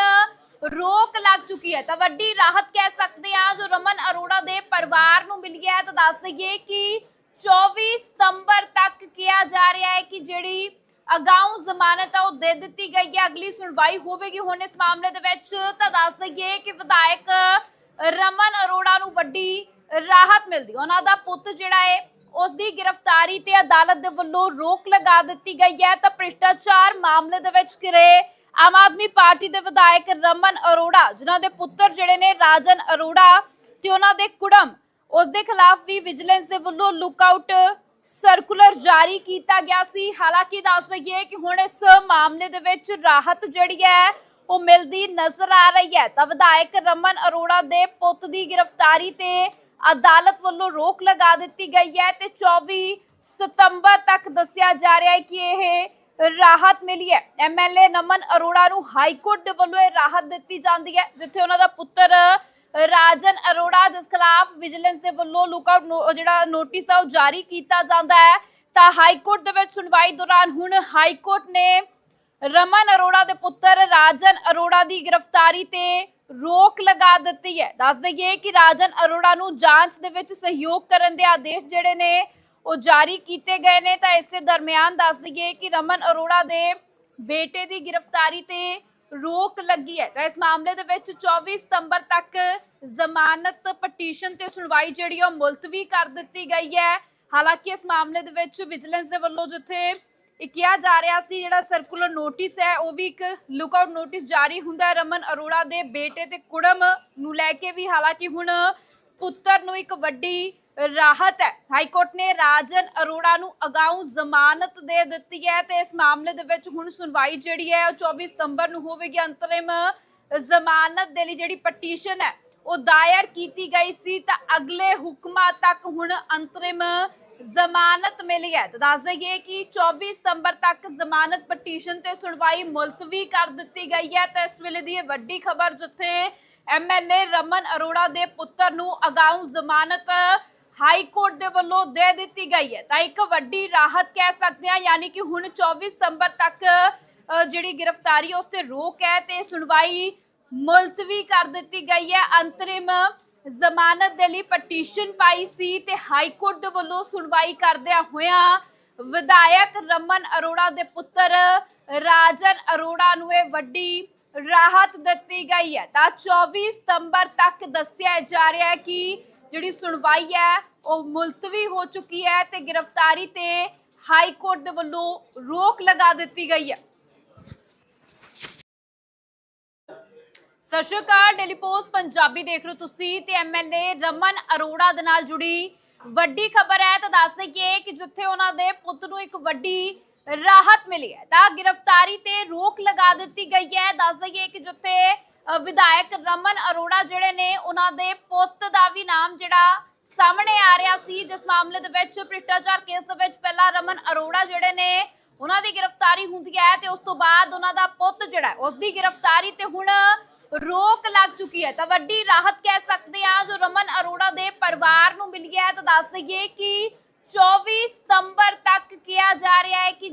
ਰੋਕ ਲੱਗ ਚੁੱਕੀ ਹੈ। ਤਾਂ ਵੱਡੀ ਰਾਹਤ ਕਹਿ ਸਕਦੇ ਆ ਜੋ ਰਮਨ ਅਰੋੜਾ ਦੇ ਪਰਿਵਾਰ ਨੂੰ ਮਿਲੀ ਹੈ, ਤਾਂ ਦੱਸ ਦਈਏ ਕਿ 24 ਸਤੰਬਰ ਤੱਕ ਕਿਹਾ ਜਾ ਰਿਹਾ ਹੈ ਕਿ ਜਿਹੜੀ ਅਗਾਊਂ ਜ਼ਮਾਨਤ ਆ, ਉਹ ਦੇ ਦਿੱਤੀ ਗਈ ਹੈ। ਅਗਲੀ ਸੁਣਵਾਈ ਹੋਵੇਗੀ ਹੁਣ ਇਸ ਮਾਮਲੇ ਦੇ ਵਿੱਚ। ਤਾਂ ਦੱਸ ਦਈਏ ਕਿ ਵਿਧਾਇਕ ਰਮਨ ਅਰੋੜਾ ਨੂੰ ਵੱਡੀ ਰਾਹਤ ਮਿਲਦੀ ਉਹਨਾਂ ਦਾ ਪੁੱਤ ਜਿਹੜਾ ਹੈ ਉਸ ਦੀ ਗ੍ਰਿਫਤਾਰੀ ਤੇ ਅਦਾਲਤ ਦੇ ਵੱਲੋਂ ਰੋਕ ਲਗਾ ਦਿੱਤੀ ਗਈ ਹੈ। ਤਾਂ ਭ੍ਰਿਸ਼ਟਾਚਾਰ ਮਾਮਲੇ ਦੇ ਵਿੱਚ ਕਿਰੇ ਆਮ ਆਦਮੀ ਪਾਰਟੀ ਦੇ ਵਿਧਾਇਕ ਰਮਨ ਅਰੋੜਾ, ਜਿਨ੍ਹਾਂ ਦੇ ਪੁੱਤਰ ਜਿਹੜੇ ਨੇ ਰਾਜਨ ਅਰੋੜਾ ਤੇ ਉਹਨਾਂ ਦੇ ਕੁੜਮ ਉਸ ਦੇ ਖਿਲਾਫ ਵੀ ਵਿਜੀਲੈਂਸ ਦੇ ਵੱਲੋਂ ਲੁੱਕਆਊਟ ਸਰਕੂਲਰ ਜਾਰੀ ਕੀਤਾ ਗਿਆ ਸੀ। ਹਾਲਾਂਕਿ ਦੱਸ ਦਈਏ ਕਿ ਹੁਣ ਇਸ ਮਾਮਲੇ ਦੇ ਵਿੱਚ ਰਾਹਤ ਜਿਹੜੀ ਹੈ, ਉਹ ਮਿਲਦੀ ਨਜ਼ਰ ਆ ਰਹੀ ਹੈ। ਤਾਂ ਵਿਧਾਇਕ ਰਮਨ ਅਰੋੜਾ ਦੇ ਪੁੱਤ ਦੀ ਗ੍ਰਿਫਤਾਰੀ ਤੇ ਅਦਾਲਤ ਵੱਲੋਂ ਰੋਕ ਲਗਾ ਦਿੱਤੀ ਗਈ ਹੈ ਤੇ 24 ਸਤੰਬਰ ਤੱਕ ਦੱਸਿਆ ਜਾ ਰਿਹਾ ਹੈ ਕਿ ਇਹ ਰਾਹਤ ਮਿਲੀ ਹੈ। ਐਮਐਲਏ ਨਮਨ ਅਰੋੜਾ ਨੂੰ ਹਾਈ ਕੋਰਟ ਦੇ ਵੱਲੋਂ ਇਹ ਰਾਹਤ ਦਿੱਤੀ ਜਾਂਦੀ ਹੈ, ਜਿੱਥੇ ਉਹਨਾਂ ਦਾ ਪੁੱਤਰ ਰਾਜਨ ਅਰੋੜਾ, ਜਿਸ ਖਿਲਾਫ ਵਿਜੀਲੈਂਸ ਦੇ ਵੱਲੋਂ ਲੁੱਕਆਊਟ ਜਿਹੜਾ ਨੋਟਿਸ ਆ, ਉਹ ਜਾਰੀ ਕੀਤਾ ਜਾਂਦਾ ਹੈ। ਤਾਂ ਹਾਈ ਕੋਰਟ ਦੇ ਵਿੱਚ ਸੁਣਵਾਈ ਦੌਰਾਨ ਹੁਣ ਹਾਈ ਕੋਰਟ ਨੇ ਰਮਨ ਅਰੋੜਾ ਦੇ ਪੁੱਤਰ ਰਾਜਨ ਅਰੋੜਾ ਦੀ ਗ੍ਰਿਫਤਾਰੀ ਤੇ ਰੋਕ ਲਗਾ ਦਿੱਤੀ ਹੈ। ਦੱਸ ਦਈਏ ਕਿ ਰਾਜਨ ਅਰੋੜਾ ਨੂੰ ਜਾਂਚ ਦੇ ਵਿੱਚ ਸਹਿਯੋਗ ਕਰਨ ਦੇ ਆਦੇਸ਼ ਜਿਹੜੇ ਨੇ, ਉਹ ਜਾਰੀ ਕੀਤੇ ਗਏ ਨੇ। ਤਾਂ ਇਸੇ ਦਰਮਿਆਨ ਦੱਸ ਦਈਏ ਕਿ ਰਮਨ ਅਰੋੜਾ ਦੇ ਬੇਟੇ ਦੀ ਗ੍ਰਿਫਤਾਰੀ ਤੇ ਰੋਕ ਲੱਗੀ ਹੈ। ਤਾਂ ਇਸ ਮਾਮਲੇ ਦੇ ਵਿੱਚ 24 ਸਤੰਬਰ ਤੱਕ ਜ਼ਮਾਨਤ ਪਟੀਸ਼ਨ ਤੇ ਸੁਣਵਾਈ ਜਿਹੜੀ ਆ, ਉਹ ਮੁਲਤਵੀ ਕਰ ਦਿੱਤੀ ਗਈ ਹੈ। ਹਾਲਾਂਕਿ ਇਸ ਮਾਮਲੇ ਦੇ ਵਿੱਚ ਵਿਜੀਲੈਂਸ ਦੇ ਵੱਲੋਂ ਜਿੱਥੇ ਇਹ ਕਿਹਾ ਜਾ ਰਿਹਾ ਸੀ, ਜਿਹੜਾ ਸਰਕੂਲਰ ਨੋਟਿਸ ਹੈ, ਉਹ ਵੀ ਇੱਕ ਲੁੱਕਆਊਟ ਨੋਟਿਸ ਜਾਰੀ ਹੁੰਦਾ ਹੈ ਰਮਨ ਅਰੋੜਾ ਦੇ ਬੇਟੇ ਤੇ ਕੁੜਮ ਨੂੰ ਲੈ ਕੇ ਵੀ। ਹਾਲਾਂਕਿ ਹੁਣ ਪੁੱਤਰ ਨੂੰ ਇੱਕ ਵੱਡੀ ਰਾਹਤ ਹੈ। ਹਾਈ ਕੋਰਟ ਨੇ ਰਾਜਨ ਅਰੋੜਾ ਨੂੰ ਅਗਾਊਂ ਜ਼ਮਾਨਤ ਦੇ ਦਿੱਤੀ ਹੈ ਤੇ ਇਸ ਮਾਮਲੇ ਦੇ ਵਿੱਚ ਹੁਣ ਸੁਣਵਾਈ ਜਿਹੜੀ ਹੈ, ਉਹ 24 ਸਤੰਬਰ ਨੂੰ ਹੋਵੇਗੀ। ਅੰਤਰਿਮ ਜ਼ਮਾਨਤ ਦੇ ਲਈ ਜਿਹੜੀ ਪਟੀਸ਼ਨ ਹੈ, ਉਹ ਦਾਇਰ ਕੀਤੀ ਗਈ ਸੀ ਤਾਂ ਅਗਲੇ ਹੁਕਮਾਂ ਤੱਕ ਹੁਣ ਅੰਤਰਿਮ ਜ਼ਮਾਨਤ ਮਿਲੀ ਹੈ। ਤਾਂ ਦੱਸ ਦਈਏ ਕਿ 24 ਸਤੰਬਰ ਤੱਕ ਜ਼ਮਾਨਤ ਪਟੀਸ਼ਨ ਤੇ ਸੁਣਵਾਈ ਮੁਲਤਵੀ ਕਰ ਦਿੱਤੀ ਗਈ ਹੈ। ਤਾਂ ਇਸ ਵੇਲੇ ਦੀ ਇਹ ਵੱਡੀ ਖਬਰ ਜਿੱਥੇ ਐਮਐਲਏ ਰਮਨ ਅਰੋੜਾ ਦੇ ਪੁੱਤਰ ਨੂੰ ਅਗਾਊਂ ਜ਼ਮਾਨਤ ਹਾਈ ਕੋਰਟ ਦੇ ਵੱਲੋਂ ਦੇ ਦਿੱਤੀ ਗਈ ਹੈ। ਤਾਂ ਇੱਕ ਵੱਡੀ ਰਾਹਤ ਕਹਿ ਸਕਦੇ ਹਾਂ, ਯਾਨੀ ਕਿ ਹੁਣ 24 ਸਤੰਬਰ ਤੱਕ ਜਿਹੜੀ ਗ੍ਰਿਫਤਾਰੀ ਉਸ ਤੇ ਰੋਕ ਹੈ ਤੇ ਸੁਣਵਾਈ ਮੁਲਤਵੀ ਕਰ ਦਿੱਤੀ ਗਈ ਹੈ। ਅੰਤਰਿਮ ਜ਼ਮਾਨਤ ਦੇ ਲਈ ਪਟੀਸ਼ਨ ਪਾਈ ਸੀ ਤੇ ਹਾਈ ਕੋਰਟ ਦੇ ਵੱਲੋਂ ਸੁਣਵਾਈ ਕਰਦਿਆਂ ਹੋਇਆਂ ਵਿਧਾਇਕ ਰਮਨ ਅਰੋੜਾ ਦੇ ਪੁੱਤਰ ਰਾਜਨ ਅਰੋੜਾ ਨੂੰ ਇਹ ਵੱਡੀ ਰਾਹਤ ਦਿੱਤੀ ਗਈ ਹੈ। ਤਾਂ 24 ਸਤੰਬਰ ਤੱਕ ਦੱਸਿਆ ਜਾ ਰਿਹਾ ਹੈ ਕਿ ਜਿਹੜੀ ਸੁਣਵਾਈ ਹੈ, ਉਹ ਮੁਲਤਵੀ ਹੋ ਚੁੱਕੀ ਹੈ ਤੇ ਗ੍ਰਿਫਤਾਰੀ ਤੇ ਹਾਈ ਕੋਰਟ ਦੇ ਵੱਲੋਂ ਰੋਕ ਲਗਾ ਦਿੱਤੀ ਗਈ ਹੈ। ਸਤਿ ਸ਼੍ਰੀ ਅਕਾਲ ਡੇਲੀ ਪੋਸਟ ਪੰਜਾਬੀ ਦੇਖ ਰਹੇ ਹੋ ਤੁਸੀਂ ਤੇ ਐਮਐਲਏ ਰਮਨ ਅਰੋੜਾ ਦੇ ਨਾਲ ਜੁੜੀ ਵੱਡੀ ਖਬਰ ਹੈ। ਤਾਂ ਦੱਸ ਦਈਏ ਕਿ ਜਿੱਥੇ ਉਹਨਾਂ ਦੇ ਪੁੱਤ ਨੂੰ ਇੱਕ ਵੱਡੀ ਰਾਹਤ ਮਿਲੀ ਹੈ ਤਾਂ ਗ੍ਰਿਫਤਾਰੀ ਤੇ ਰੋਕ ਲਗਾ ਦਿੱਤੀ ਗਈ ਹੈ। ਦੱਸ ਦਈਏ ਕਿ ਜਿੱਥੇ ਵਿਧਾਇਕ ਰਮਨ ਅਰੋੜਾ ਜਿਹੜੇ ਨੇ ਉਹਨਾਂ ਦੇ ਪੁੱਤ ਦਾ ਵੀ ਨਾਮ ਜਿਹੜਾ ਸਾਹਮਣੇ ਆ ਰਿਹਾ ਸੀ ਜਿਸ ਮਾਮਲੇ ਦੇ ਵਿੱਚ ਭ੍ਰਿਸ਼ਟਾਚਾਰ ਕੇਸ ਦੇ ਵਿੱਚ ਪਹਿਲਾਂ ਰਮਨ ਅਰੋੜਾ ਜਿਹੜੇ ਨੇ ਉਹਨਾਂ ਦੀ ਗ੍ਰਿਫਤਾਰੀ ਹੁੰਦੀ ਹੈ ਤੇ ਉਸ ਤੋਂ ਬਾਅਦ ਉਹਨਾਂ ਦਾ ਪੁੱਤ ਜਿਹੜਾ ਹੈ, ਉਸ ਦੀ ਗ੍ਰਿਫਤਾਰੀ ਤੇ ਹੁਣ ਰੋਕ ਲੱਗ ਚੁੱਕੀ ਹੈ। ਤਾਂ ਵੱਡੀ ਰਾਹਤ ਕਹਿ ਸਕਦੇ ਆ ਜੋ ਰਮਨ ਅਰੋੜਾ ਦੇ ਪਰਿਵਾਰ ਨੂੰ ਮਿਲੀ ਹੈ। ਤਾਂ ਦੱਸ ਦਈਏ ਕਿ 24 ਸਤੰਬਰ ਤੱਕ ਕਿਹਾ ਜਾ ਰਿਹਾ ਹੈ ਕਿ